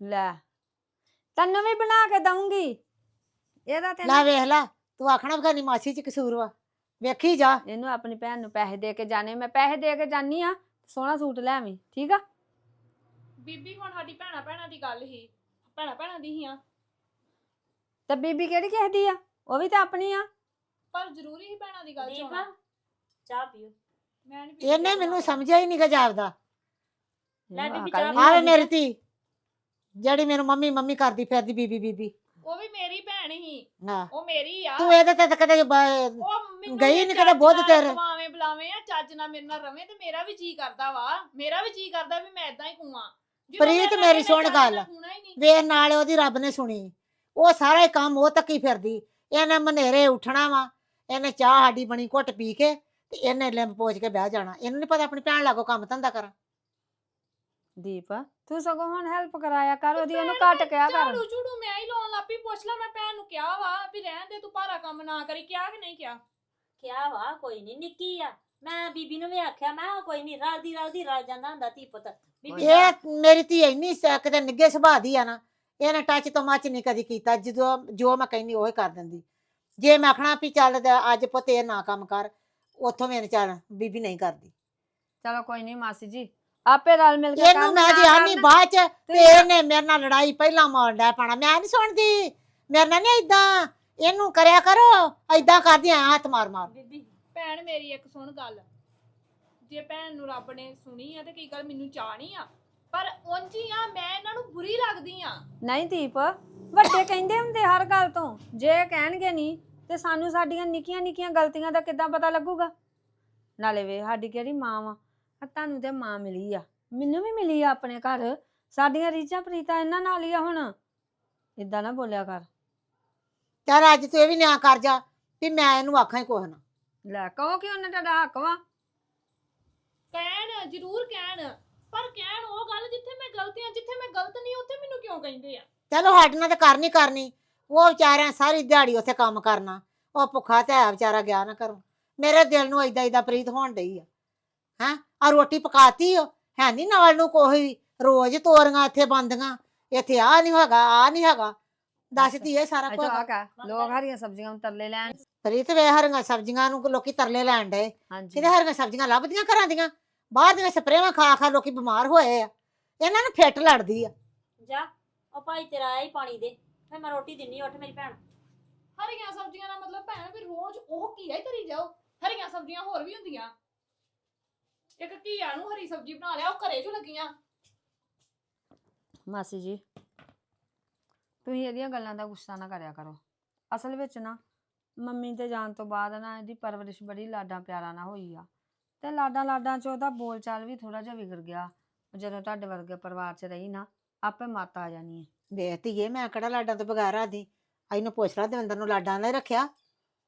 ਲੈ ਤੈਨੂੰ ਵੀ ਬਣਾ ਕੇ ਦਊਂਗੀ। ਇਹਦਾ ਤੇ ਲੈ ਵੇਖ ਲਾ ਤੂੰ ਆਖਣਾ ਬਗਾਨੀ ਮਾਸੀ ਚ ਕਸੂਰ ਵਾ। ਵੇਖੀ ਜਾ। ਇਹਨੂੰ ਆਪਣੀ ਭੈਣ ਨੂੰ ਪੈਸੇ ਦੇ ਕੇ ਜਾਣੇ ਮੈਂ ਪੈਸੇ ਦੇ ਕੇ ਜਾਨੀ ਆ ਸੋਹਣਾ ਸੂਟ ਲੈ ਆਵੀਂ ਠੀਕ ਆ? ਬੀਬੀ ਹੁਣ ਸਾਡੀ ਭੈਣਾ ਭੈਣਾਂ ਦੀ ਗੱਲ ਹੀ ਭੈਣਾ ਭੈਣਾਂ ਦੀ ਹੀ ਆ। ਤੇ ਬੀਬੀ ਕਿਹੜੀ ਕਿਸੇ ਦੀ ਆ? ਉਹ ਵੀ ਤਾਂ ਆਪਣੀ ਆ। ਪਰ ਜ਼ਰੂਰੀ ਹੀ ਭੈਣਾਂ ਦੀ ਗੱਲ ਚ ਦੀਪ ਹੋਣਾ ਚਾਹ ਪੀਓ। ਮੈਂ ਨਹੀਂ ਇਹਨੇ ਮੈਨੂੰ ਸਮਝਿਆ ਹੀ ਨਹੀਂ ਗਾ ਜਾਪਦਾ। ਲੈ ਬੀਬੀ ਚਾਹ ਹੈਗੀ ਮੇਰੀ ਧੀ ਜਿਹੜੀ ਮੈਨੂੰ ਮੰਮੀ ਮੰਮੀ ਕਰਦੀ ਫਿਰਦੀ ਬੀਬੀ ਬੀਬੀ। ਉਹ ਵੀ ਮੇਰੀ ਭੈਣ ਹੀ। ਹਾਂ ਉਹ ਮੇਰੀ ਆ। ਤੂੰ ਇਹਦੇ ਤੇ ਤਾਂ ਕਦੇ ਬ- ਉਹ ਮੈਨੂੰ ਗਈ ਜੇ ਨੀ ਕਦੇ ਚੱਜ ਬੁੱਧ ਨਾਲ ਤੇਰੇ। ਖਵਾਵੇਂ ਬੁਲਾਵੇਂ ਆ ਚੱਜ ਨਾਲ ਮੇਰੇ ਨਾਲ ਰਵੇਂ ਤੇ ਮੇਰਾ ਵੀ ਜੀ ਕਰਦਾ ਵਾ। ਮੇਰਾ ਵੀ ਜੀ ਕਰਦਾ ਵੀ ਮੈਂ ਇਦਾਂ ਹੀ ਜਦੋਂ ਪ੍ਰੀਤ, ਮੇਰੇ ਸੁਣ ਚੱਜ ਗੱਲ। ਹੀ ਨਹੀਂ। ਵੇਖ ਨਾਲ ਉਹਦੀ ਰੱਬ ਨੇ ਸੁਣੀ। ਉਹ ਸਾਰਾ ਹੀ ਕੰਮ ਉਹ ਤੱਕੀ ਫਿਰਦੀ। ਇਹਨੇ ਮਨੇਰੇ ਉੱਠਣਾ ਵਾ। ਇਹਨੇ ਚਾਹ ਸਾਡੀ ਬਣੀ ਘੁੱਟ ਪੀ ਕੇ ਤੇ ਇਹਨੇ ਲਿੰਬ ਪੋਚ ਕੇ ਬਹਿ ਜਾਣਾ। ਇਹਨੂੰ ਨਹੀਂ ਪਤਾ ਆਪਣੀ ਭੈਣ ਲਾਗੋ ਕੰਮ ਧੰਦਾ ਕਰਾਂ। ਦੀਪ ਤੂੰ ਸਗੋਂ ਹੁਣ ਹੈਲਪ ਕਰਾਇਆ ਕਰ ਉਹਦੀ ਉਹਨੂੰ ਭੈਣ ਘੱਟ ਕਿਹਾ ਕਰ। ਝਾੜੂ ਝੂੜੂ ਮੈਂ ਲੱਪੀ ਪੁੱਛ ਲੈ ਮੈਂ ਭੈਣ ਨੂੰ ਕਿਹਾ ਵਾ ਵੀ ਰਹਿਣ ਦੇ ਤੂੰ ਭਾਰਾ ਕੰਮ ਨਾ ਕਰੀ ਕਿਹਾ ਕਿ ਨਹੀਂ ਕਿਹਾ? ਕਿਆ ਵਾ ਕੋਈ ਨਹੀਂ ਨਿੱਕੀ ਆ। ਮੈਂ ਬੀਬੀ ਨੂੰ ਵੀ ਆਖਿਆ ਮੈਂ ਕਿਹਾ ਕੋਈ ਨਹੀਂ ਰਲਦੀ ਰਲਦੀ ਰਲ ਜਾਂਦਾ ਹੁੰਦਾ ਧੀ ਪੁੱਤ। ਬੀਬੀ ਇਹ ਮੇਰੀ ਧੀ ਇੰਨੀ ਸ- ਕਿਤੇ ਨਿੱਗੇ ਸੁਭਾਅ ਦੀ ਆ ਨਾ ਇਹਨੇ ਟੱਚ ਤੋਂ ਮੱਚ ਨਹੀਂ ਕਦੀ ਕੀਤਾ ਜਦੋਂ ਜੋ ਮੈਂ ਕਹਿੰਦੀ ਉਹ ਹੀ ਕਰ ਦਿੰਦੀ। ਜੇ ਮੈਂ ਆਖਣਾ ਵੀ ਚੱਲ ਤੇ ਅੱਜ ਪੁੱਤ ਇਹ ਨਾ ਕੰਮ ਕਰ ਉੱਥੋਂ ਮੇਰੇ ਚੱਲ ਬੀਬੀ ਨਹੀਂ ਕਰਦੀ। ਚਲੋ ਕੋਈ ਨਹੀਂ ਮਾਸੀ ਜੀ ਆਪੇ ਰਲ ਮਿਲ ਕੇ ਇਹਨੂੰ ਕਰਨ, ਮੈਂ ਜੇ ਆਨੀ। ਬਾਅਦ ਚ ਤੇ ਇਹਨੇ ਮੇਰੇ ਨਾਲ ਲੜਾਈ ਪਹਿਲਾਂ ਮਾਰਨ ਪਾਣਾ। ਮੈਂ ਨਹੀਂ ਸੁਣਦੀ। ਮੇਰੇ ਨਾਲ ਨਹੀਂ ਇਦਾਂ ਇਹਨੂੰ ਕਰਿਆ ਕਰੋ। ਐਦਾਂ ਕਰਦੀ ਆ ਹੱਥ ਮਾਰ ਮਾਰ। ਬੀਬੀ ਭੈਣ ਮੇਰੀ ਇੱਕ ਸੁਣ ਗੱਲ। ਜੇ ਭੈਣ ਨੂੰ ਰੱਬ ਨੇ ਸੁਣੀ ਆ ਤੇ ਕੀ ਗੱਲ ਮੈਨੂੰ ਚਾਹਣੀ ਆ? ਪਰ ਉਂਝ ਹੀ ਆ ਮੈਂ ਇਹਨਾਂ ਨੂੰ ਬੁਰੀ ਲੱਗਦੀ ਆ। ਨਹੀਂ ਦੀਪ ਵੱਡੇ ਕਹਿੰਦੇ ਹੁੰਦੇ ਹਰ ਗੱਲ ਤੋਂ। ਜੇ ਕਹਿਣਗੇ ਨਹੀਂ ਤੇ ਸਾਨੂੰ ਸਾਡੀਆਂ ਨਿੱਕੀਆਂ ਨਿੱਕੀਆਂ ਗਲਤੀਆਂ ਦਾ ਕਿੱਦਾਂ ਪਤਾ ਲੱਗੂਗਾ? ਨਾਲੇ ਵੇ ਸਾਡੀ ਕਿਹੜੀ ਮਾਂ ਵਾ? ਆ ਤੁਹਾਨੂੰ ਤੇ ਮਾਂ ਮਿਲੀ ਆ। ਮੈਨੂੰ ਵੀ ਮਿਲੀ ਆ ਆਪਣੇ ਘਰ। ਸਾਡੀਆਂ ਰੀਝਾਂ ਪ੍ਰੀਤਾਂ ਇਹਨਾਂ ਨਾਲ ਹੀ ਆ ਹੁਣ। ਇਦਾਂ ਨਾ ਬੋਲਿਆ ਕਰ। ਚੱਲ ਅੱਜ ਤੂੰ ਇਹ ਵੀ ਨਿਆਂ ਕਰ ਜਾ ਵੀ ਮੈਂ ਇਹਨੂੰ ਆਖਾਂ ਹੀ ਕੁਛ ਨਾ। ਲੈ ਕਹੋ ਕਿ ਉਹਨੇ ਤੁਹਾਡਾ ਹੱਕ ਵਾ? ਕਹਿਣ ਜ਼ਰੂਰ ਕਹਿਣ। ਪਰ ਕਹਿਣ ਉਹ ਗੱਲ ਜਿੱਥੇ ਮੈਂ ਗਲਤੀ ਜਿੱਥੇ ਮੈਂ ਗਲਤ ਨਹੀਂ ਉੱਥੇ ਮੈਨੂੰ ਕਿਉਂ ਕਹਿੰਦੇ ਆ? ਚਲੋ ਸਾਡੇ ਨਾਲ ਤੇ ਕਰਨੀ ਕਰਨੀ। ਉਹ ਵਿਚਾਰਿਆਂ ਸਾਰੀ ਦਿਹਾੜੀ ਉੱਥੇ ਕੰਮ ਕਰਨਾ। ਉਹ ਭੁੱਖਾ ਤੇ ਹੈ ਵਿਚਾਰਾ ਗਿਆ ਨਾ ਕਰੋ ਮੇਰੇ ਦਿਲ ਨੂੰ ਏਦਾਂ ਏਦਾਂ ਪ੍ਰੀਤ ਹੋਣ ਡਈ ਆ। ਹੈਂ? ਆ ਰੋਟੀ ਪਕਾਤੀ ਓ? ਹੈ ਨਹੀਂ ਨਾਲ ਨੂੰ ਕੋਈ ਰੋਜ਼ ਤੋਰੀਆਂ ਇੱਥੇ ਬੰਦੀਆਂ? ਇੱਥੇ ਆ ਨਹੀਂ ਹੈਗਾ ਆ ਨਹੀਂ ਹੈਗਾ। ਦੱਸਦੀ ਇਹ ਸਾਰਾ ਕੁਝ ਆ ਕਾ ਲੋਕ ਹਰੀਆਂ ਸਬਜ਼ੀਆਂ ਨੂੰ ਤਰਲੇ ਲੈਣ। ਪ੍ਰੀਤ ਵੇ ਹਰੀਆਂ ਸਬਜ਼ੀਆਂ ਨੂੰ ਲੋਕੀ ਤਰਲੇ ਲੈਣ ਡਏ। ਹਾਂਜੀ। ਕਿਤੇ ਹਰੀਆਂ ਸਬਜ਼ੀਆਂ ਲੱਭਦੀਆਂ ਘਰਾਂ ਦੀਆਂ? ਬਾਹਰ ਦੀਆਂ ਸਪਰੇਵਾਂ ਖਾ ਖਾ ਲੋਕੀ ਬਿਮਾਰ ਹੋਏ ਆ। ਇਹਨਾਂ ਨੂੰ ਫਿੱਟ ਲੜਦੀ ਆ। ਜਾ ਉਹ ਭਾਈ ਤੇਰਾ ਆਇਆ ਹੀ ਪਾਣੀ ਦੇ। ਫਿਰ ਮੈਂ ਰੋਟੀ ਦਿੰਨੀ ਉੱਠ ਮੇਰੀ ਭੈਣ। ਹਰੀਆਂ ਸਬਜ਼ੀਆਂ ਦਾ ਮਤਲਬ ਭੈਣ ਵੀ ਰੋਜ਼ ਉਹ ਘੀਆ ਹੀ ਧਰੀ ਜਾਓ। ਹਰੀਆਂ ਸਬਜ਼ੀਆਂ ਹੋਰ ਵੀ ਹੁੰਦੀਆਂ। ਇੱਕ ਘੀਆ ਨੂੰ ਹਰੀ ਸਬਜ਼ੀ ਬਣਾ ਲਿਆ ਉਹ ਘਰੇ ਜੋ ਲੱਗੀਆਂ? ਮਾਸੀ ਜੀ ਤੁਸੀਂ ਇਹਦੀਆਂ ਗੱਲਾਂ ਦਾ ਗੁੱਸਾ ਨਾ ਕਰਿਆ ਕਰੋ। ਅਸਲ ਵਿੱਚ ਨਾ ਮੰਮੀ ਤੇ ਜਾਣ ਤੋਂ ਬਾਅਦ ਨਾ ਇਹਦੀ ਪਰਵਰਿਸ਼ ਬੜੀ ਲਾਡਾਂ ਪਿਆਰਾਂ ਨਾਲ ਹੋਈ ਆ। ਤੇ ਲਾਡਾਂ ਲਾਡਾਂ ਚ ਉਹਦਾ ਬੋਲ ਚਾਲ ਵੀ ਥੋੜਾ ਜਿਹਾ ਵਿਗੜ ਗਿਆ। ਜਦੋਂ ਤੁਹਾਡੇ ਵਰਗੇ ਪਰਿਵਾਰ ਚ ਰਹੀ ਨਾ ਆਪੇ ਮੱਤ ਆ ਜਾਣੀ ਹੈ। ਵੇਖ ਧੀਏ ਮੈਂ ਕਿਹੜਾ ਲਾਡਾਂ ਤੋਂ ਬਗੈਰ ਆਦੀ ਇਹਨੂੰ ਪੁੱਛ ਲਾ ਦਵਿੰਦਰ ਨੂੰ ਲਾਡਾਂ ਨਾਲ ਹੀ ਰੱਖਿਆ?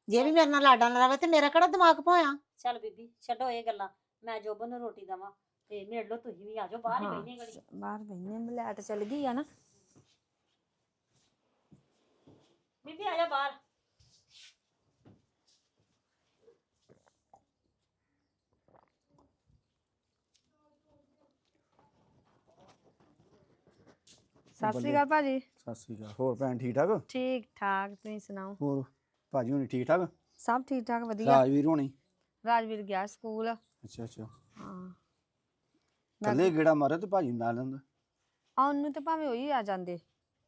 ਜੇ ਵੀ ਮੇਰੇ ਨਾਲ ਲਾਡਾ ਨਾ ਰਵੇ ਤੇ ਮੇਰਾ ਕਿਹੜਾ ਦਿਮਾਗ ਭੋਇਆ? ਚੱਲ ਬੀਬੀ ਛੱਡੋ ਇਹ ਗੱਲਾਂ। ਮੈਂ ਜੋਬਨ ਨੂੰ ਰੋਟੀ ਦਵਾਂ ਤੇ ਮੇੜ ਲਓ ਤੁਸੀਂ ਵੀ ਆ ਜਾਓ ਬਾਹਰ ਹੀ ਹਾਂ, ਬੈਠੇ ਗੜੀ ਬਾਹਰ ਬੈਠੇ ਮਲੈਟ ਚੱਲ ਗਈ ਆ ਨਾ। ਬੀਬੀ ਆ ਜਾ ਬਾਹਰ। ਸਤਿ ਸ਼੍ਰੀ ਅਕਾਲ ਭਾਜੀ। ਸਤਿ ਸ੍ਰੀ ਅਕਾਲ ਹੋਰ ਭੈਣ ਠੀਕ ਠਾਕ? ਠੀਕ ਠਾਕ ਤੁਸੀਂ ਸੁਣਾਓ? ਹੋਰ ਭਾਜੀ ਹੁਣੀ ਠੀਕ ਠਾਕ? ਸਭ ਠੀਕ ਠਾਕ ਵਧੀਆ। ਰਾਜਵੀਰ ਹੋਣੀ। ਰਾਜਵੀਰ ਗਿਆ ਸਕੂਲ। ਅੱਛਾ ਅੱਛਾ। ਹਾਂ। ਕੱਲੇ ਗੇੜਾ ਮਾਰੇ ਤੇ ਭਾਜੀ ਨਾਲ ਲੈਂਦਾ ਆਉਣ ਨੂੰ ਤੇ ਭਾਵੇਂ ਉਹੀ ਆ ਜਾਂਦੇ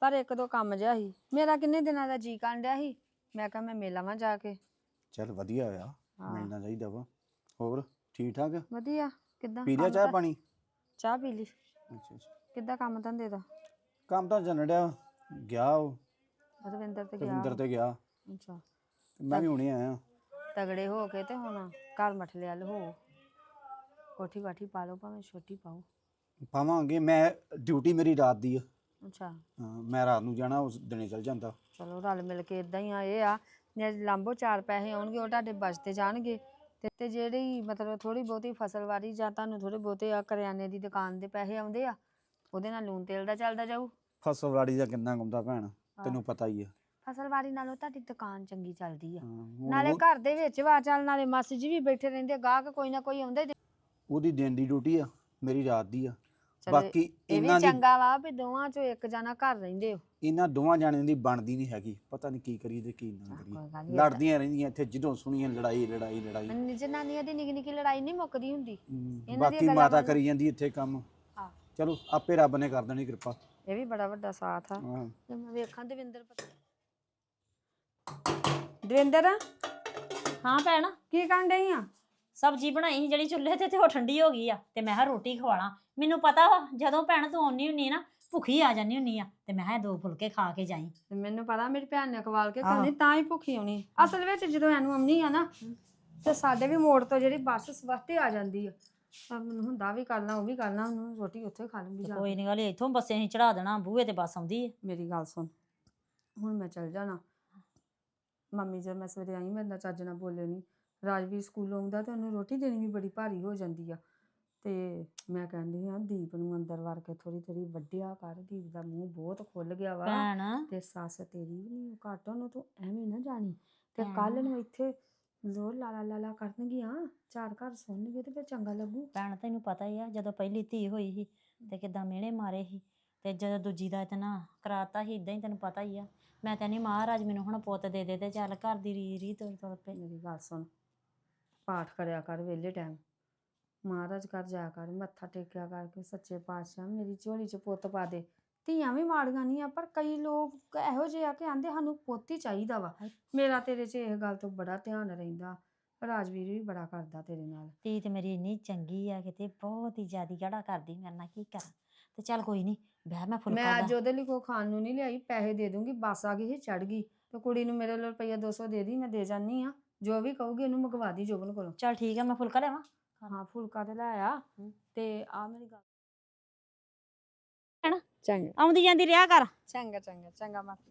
ਪਰ ਇੱਕ ਦੋ ਕੰਮ ਜਿਹਾ ਸੀ। ਮੇਰਾ ਕਿੰਨੇ ਦਿਨਾਂ ਦਾ ਜੀ ਡਿਆ ਸੀ? ਮੈਂ ਕਿਹਾ ਮੈਂ ਮੇਲਾਵਾਂ ਜਾ ਕੇ। ਚੱਲ ਵਧੀਆ ਹੋਇਆ ਹਾਂ। ਮਿਲਣਾ ਚਾਹੀਦਾ ਵਾ। ਹੋਰ ਠੀਕ ਠਾਕ ਵਧੀਆ ਕਿੱਦਾਂ? ਪੀ ਲਿਆ ਕੰਮ ਚਾਹ ਪਾਣੀ? ਚਾਹ ਪੀ ਲਈ। ਅੱਛਾ ਅੱਛਾ। ਕਿੱਦਾਂ ਕੰਮ ਧੰਦੇ ਦਾ? ਕੰਮ ਤਾਂ ਡਿਆ ਗਿਆ ਉਹ। ਰਵਿੰਦਰ ਤੇ ਗਿਆ। ਰਵਿੰਦਰ ਤੇ ਗਿਆ। ਅੱਛਾ। ਤੇ ਮੈਂ ਵੀ ਹੁਣੇ ਆਇਆ। ਤਗੜੇ ਹੋ ਕੇ ਤੇ ਹੁਣ ਘਰ ਮਠਲੇ ਵੱਲ ਹੋ। ਕੋਠੀ ਕਾਠੀ ਪਾ ਲਓ ਭਾਵੇਂ ਛੋਟੀ ਪਾਓ। ਪਾਵਾਂਗੇ ਮੈਂ ਡਿਊਟੀ ਮੇਰੀ ਰਾਤ ਦੀ ਆ। ਅੱਛਾ। ਹਾਂ, ਮੈਂ ਰਾਤ ਨੂੰ ਜਾਣਾ ਉਸ ਦਿਨੇ ਚਲ ਜਾਂਦਾ। ਚਲੋ ਰਲ ਮਿਲ ਕੇ ਇਦਾਂ ਹੀ ਆ ਇਹ ਆ ਜੇ ਲਾਂਬੋ ਚਾਰ ਪੈਸੇ ਆਉਣਗੇ ਉਹ ਤੁਹਾਡੇ ਬਚਤੇ ਜਾਣਗੇ। ਤੇ ਤੇ ਜਿਹੜੀ ਮਤਲਬ ਥੋੜੀ ਬਹੁਤੀ ਫਸਲਵਾੜੀ ਜਾਂ ਤੁਹਾਨੂੰ ਥੋੜੇ ਬਹੁਤੇ ਆ ਕਰਿਆਨੇ ਦੀ ਦੁਕਾਨ ਦੇ ਪੈਸੇ ਆਉਂਦੇ ਆ ਉਹਦੇ ਨਾਲ ਲੂਣ ਤੇਲ ਦਾ ਚੱਲਦਾ ਜਾਊ। ਫਸਲਵਾੜੀ ਦਾ ਕਿੰਨਾ ਗੁੰਦਾ ਭੈਣ ਤੈਨੂੰ ਪਤਾ ਹੀ ਆ। ਫਸਲਵਾੜੀ ਨਾਲੋਂ ਤੁਹਾਡੀ ਦੁਕਾਨ ਚੰਗੀ ਚੱਲਦੀ ਆ। ਹਾਂ, ਹੁਣ ਨਾਲੇ ਉਹ- ਘਰ ਦੇ ਵਿੱਚ ਵਾ ਚੱਲ ਨਾਲੇ ਮਾਸੀ ਜੀ ਵੀ ਬੈਠੇ ਰਹਿੰਦੇ ਗਾਹਕ ਕੋਈ ਨਾ ਕੋਈ ਆਉਂਦਾ ਹੀ ਉਹਦੀ ਦਿਨ ਦੀ ਡਿਊਟੀ ਆ ਮੇਰੀ ਰਾਤ ਦੀ ਆ। ਚਲੋ ਬਾਕੀ ਇਹ ਵੀ ਇਹਨਾਂ ਦੀ ਚੰਗਾ ਵਾ ਵੀ ਦੋਵਾਂ ਚੋਂ ਇੱਕ ਜਣਾ ਘਰ ਰਹਿੰਦੇ ਹੋ। ਇਹਨਾਂ ਦੋਵਾਂ ਜਾਣਿਆਂ ਦੀ ਬਣਦੀ ਨਹੀਂ ਹੈਗੀ ਪਤਾ ਨਹੀਂ ਕੀ ਕਰੀਏ ਤੇ ਕੀ ਨਾ ਕੋਈ ਗੱਲ ਕਰੀਏ ਨੀ, ਲੜਦੀਆਂ ਰਹਿੰਦੀਆਂ ਇੱਥੇ ਜਦੋਂ ਸੁਣੀਆਂ ਲੜਾਈ ਲੜਾਈ ਲੜਾਈ। ਏਦਾਂ- ਜਨਾਨੀਆਂ ਦੀ ਨਿੱਕੀ ਨਿੱਕੀ ਲੜਾਈ ਨਹੀਂ ਮੁੱਕਦੀ ਹੁੰਦੀ। ਹਮ, ਇਹਨਾਂ ਦੀਆਂ ਬਾਕੀ ਗੱਲਾਂ ਮਾਤਾ ਕਰੀ ਜਾਂਦੀ ਇੱਥੇ ਕੰਮ। ਹਾਂ। ਚਲੋ ਆਪੇ ਰੱਬ ਨੇ ਕਰ ਦੇਣੀ ਕਿਰਪਾ। ਇਹ ਵੀ ਬੜਾ ਵੱਡਾ ਸਾਥ ਆ। ਹਾਂ। ਤੇ ਮੈਂ ਵੇਖਾਂ ਦਵਿੰਦਰ ਪਤਾ ਦਵਿੰਦਰ? ਹਾਂ ਭੈਣ। ਕੀ ਕਰਨ ਡਈ ਆ? ਸਬਜ਼ੀ ਬਣਾਈ ਸੀ ਜਿਹੜੀ ਚੁੱਲ੍ਹੇ ਤੇ ਤੇ ਉਹ ਠੰਡੀ ਹੋ ਗਈ ਆ ਤੇ ਮੈਂ ਕਿਹਾ ਰੋਟੀ ਖਵਾਲਾਂ। ਮੈਨੂੰ ਪਤਾ ਵਾ ਜਦੋਂ ਭੈਣ ਤੂੰ ਆਉਣੀ ਹੁੰਨੀ ਨਾ ਭੁੱਖੀ ਆ ਜਾਂਦੀ ਹੁੰਨੀ ਆ ਤੇ ਮੈਂ ਕਿਹਾ ਦੋ ਫੁਲਕੇ ਖਾ ਕੇ ਜਾਈ। ਤੇ ਮੈਨੂੰ ਪਤਾ ਮੇਰੀ ਭੈਣ ਨੇ ਖਵਾਲ ਕੇ। ਖਾਣੀ ਤਾਂ ਹੀ ਭੁੱਖੀ ਆਉਣੀ ਅਸਲ ਵਿੱਚ ਜਦੋਂ ਐਨੂੰ ਆਉਣੀ ਆ ਨਾ ਤੇ ਸਾਡੇ ਵੀ ਮੋੜ ਤੋਂ ਜਿਹੜੀ ਬੱਸ ਸਵਸਤੇ ਆ ਜਾਂਦੀ ਆ। ਪਰ ਮੈਨੂੰ ਹੁੰਦਾ ਵੀ ਕਰਨਾ ਉਹ ਵੀ ਕਰਨਾ ਉਹਨੂੰ ਰੋਟੀ ਉੱਥੇ ਖਾ ਲੂੰਗੀ ਜਾ ਕੋਈ ਨਹੀਂ ਗੱਲ ਇੱਥੋਂ ਬੱਸੇ ਅਸੀਂ ਚੜਾ ਦੇਣਾ ਬੂਹੇ ਤੇ ਬੱਸ ਆਉਂਦੀ ਹੈ ਮੇਰੀ ਗੱਲ ਸੁਣ ਹੁਣ ਮੈਂ ਚੱਲ ਜਾਣਾ। ਮੰਮੀ ਜਦ ਮੈਂ ਸਵੇਰੇ ਆਈ ਮੇਰੇ ਨਾਲ ਚੱਜ ਨਾਲ ਬੋਲੇ ਨਹੀਂ ਰਾਜਵੀਰ ਸਕੂਲੋਂ ਆਉਂਦਾ ਤੇ ਉਹਨੂੰ ਰੋਟੀ ਦੇਣੀ ਵੀ ਬੜੀ ਭਾਰੀ ਹੋ ਜਾਂਦੀ ਆ। ਤੇ ਮੈਂ ਕਹਿੰਦੀ ਆ ਦੀਪ ਨੂੰ ਅੰਦਰ ਵੜ ਕੇ ਥੋੜੀ ਥੋੜੀ ਵੱਡਿਆ ਕਰ। ਦੀਪ ਦਾ ਮੂੰਹ ਬਹੁਤ ਖੁੱਲ ਗਿਆ ਵਾ ਭੈਣ। ਤੇ ਸੱਸ ਤੇਰੀ ਵੀ ਨਹੀਂ ਘੱਟ ਉਹਨੂੰ ਤੂੰ ਐਵੇਂ ਨਾ ਜਾਣੀ। ਤੇ। ਕੱਲ ਨੂੰ ਇੱਥੇ ਲੋਰ ਲਾਲਾ ਲਾਲਾ ਕਰਨਗੀਆਂ ਚਾਰ ਘਰ ਸੁਣਨਗੇ ਤੇ ਫਿਰ ਚੰਗਾ ਲੱਗੂ। ਭੈਣ ਤੈਨੂੰ ਪਤਾ ਹੀ ਆ ਜਦੋਂ ਪਹਿਲੀ ਧੀ ਹੋਈ ਸੀ ਤੇ ਕਿਦਾਂ ਮਿਹਣੇ ਮਾਰੇ ਸੀ ਤੇ ਜਦੋਂ ਦੂਜੀ ਦਾ ਇਤਨਾ ਕਰਾਤਾ ਸੀ ਇਦਾਂ ਹੀ ਤੈਨੂੰ ਪਤਾ ਹੀ ਆ। ਮੈਂ ਕਹਿੰਦੀ ਮਹਾਰਾਜ ਮੈਨੂੰ ਹੁਣ ਪੁੱਤ ਦੇ ਦੇ ਤੇ ਚੱਲ ਘਰ ਦੀ ਰੀ ਰੀ ਤੁਰ ਮੇਰੀ ਗੱਲ ਸੁਣ ਪਾਠ ਕਰਿਆ ਕਰ ਵੇਲੇ ਟਾਈਮ ਮਹਾਰਾਜ ਘਰ ਜਾਇਆ ਕਰ ਮੱਥਾ ਟੇਕਿਆ ਕਰਕੇ ਸੱਚੇ ਪਾਤਸ਼ਾਹ ਮੇਰੀ ਝੋਲੀ 'ਚ ਪੁੱਤ ਪਾ ਦੇ। ਧੀਆਂ ਵੀ ਮਾੜੀਆਂ ਨਹੀਂ ਆ ਪਰ ਕਈ ਲੋਕ ਇਹੋ ਜਿਹੇ ਆ ਕਿ ਆਂਦੇ ਸਾਨੂੰ ਪੁੱਤ ਹੀ ਚਾਹੀਦਾ ਵਾ। ਮੇਰਾ ਤੇਰੇ 'ਚ ਇਹ ਗੱਲ ਤੋਂ ਬੜਾ ਧਿਆਨ ਰਹਿੰਦਾ। ਰਾਜਵੀਰ ਵੀ ਬੜਾ ਕਰਦਾ ਤੇਰੇ ਨਾਲ। ਧੀ ਤੇ ਮੇਰੀ ਇੰਨੀ ਚੰਗੀ ਆ ਕਿਤੇ ਬਹੁਤ ਹੀ ਜ਼ਿਆਦੀ ਜੜਾ ਕਰਦੀ ਮੇਰੇ ਨਾਲ ਕੀ ਕਰਾਂ? ਤੇ ਚੱਲ ਕੋਈ ਨਹੀਂ ਬਹਿ ਮੈਂ ਫੁਲਕਾ ਮੈਂ ਅੱਜ ਉਹਦੇ ਲਈ ਕੋ ਖਾਣ ਨੂੰ ਨਹੀਂ ਲਿਆਈ ਪੈਸੇ ਦੇ ਦੂੰਗੀ ਬੱਸ ਆ ਗਈ ਸੀ ਚੜ ਗਈ। ਤੇ ਕੁੜੀ ਨੂੰ ਮੇਰੇ ਲਈ ਰੁਪਈਆ 200 ਦੇ ਦੀ ਮੈਂ ਦੇ ਜਾਨੀ ਆ। ਜੋ ਵੀ ਕਹੂਗੀ ਉਹਨੂੰ ਮੰਗਵਾ ਦੀ ਜੋਬਨ ਕੋਲੋਂ। ਚੱਲ ਠੀਕ ਆ ਮੈਂ ਫੁਲਕਾ ਲਿਆਵਾਂ। ਹਾਂ ਫੁਲਕਾ ਤੇ ਲੈ ਆ। ਤੇ ਆ ਮੇਰੀ ਗੱਲ। ਹੈਨਾ? ਚੰਗਾ। ਆਉਂਦੀ ਜਾਂਦੀ ਰਿਹਾ ਕਰ। ਚੰਗਾ ਚੰਗਾ ਚੰਗਾ ਮਾਸੀ।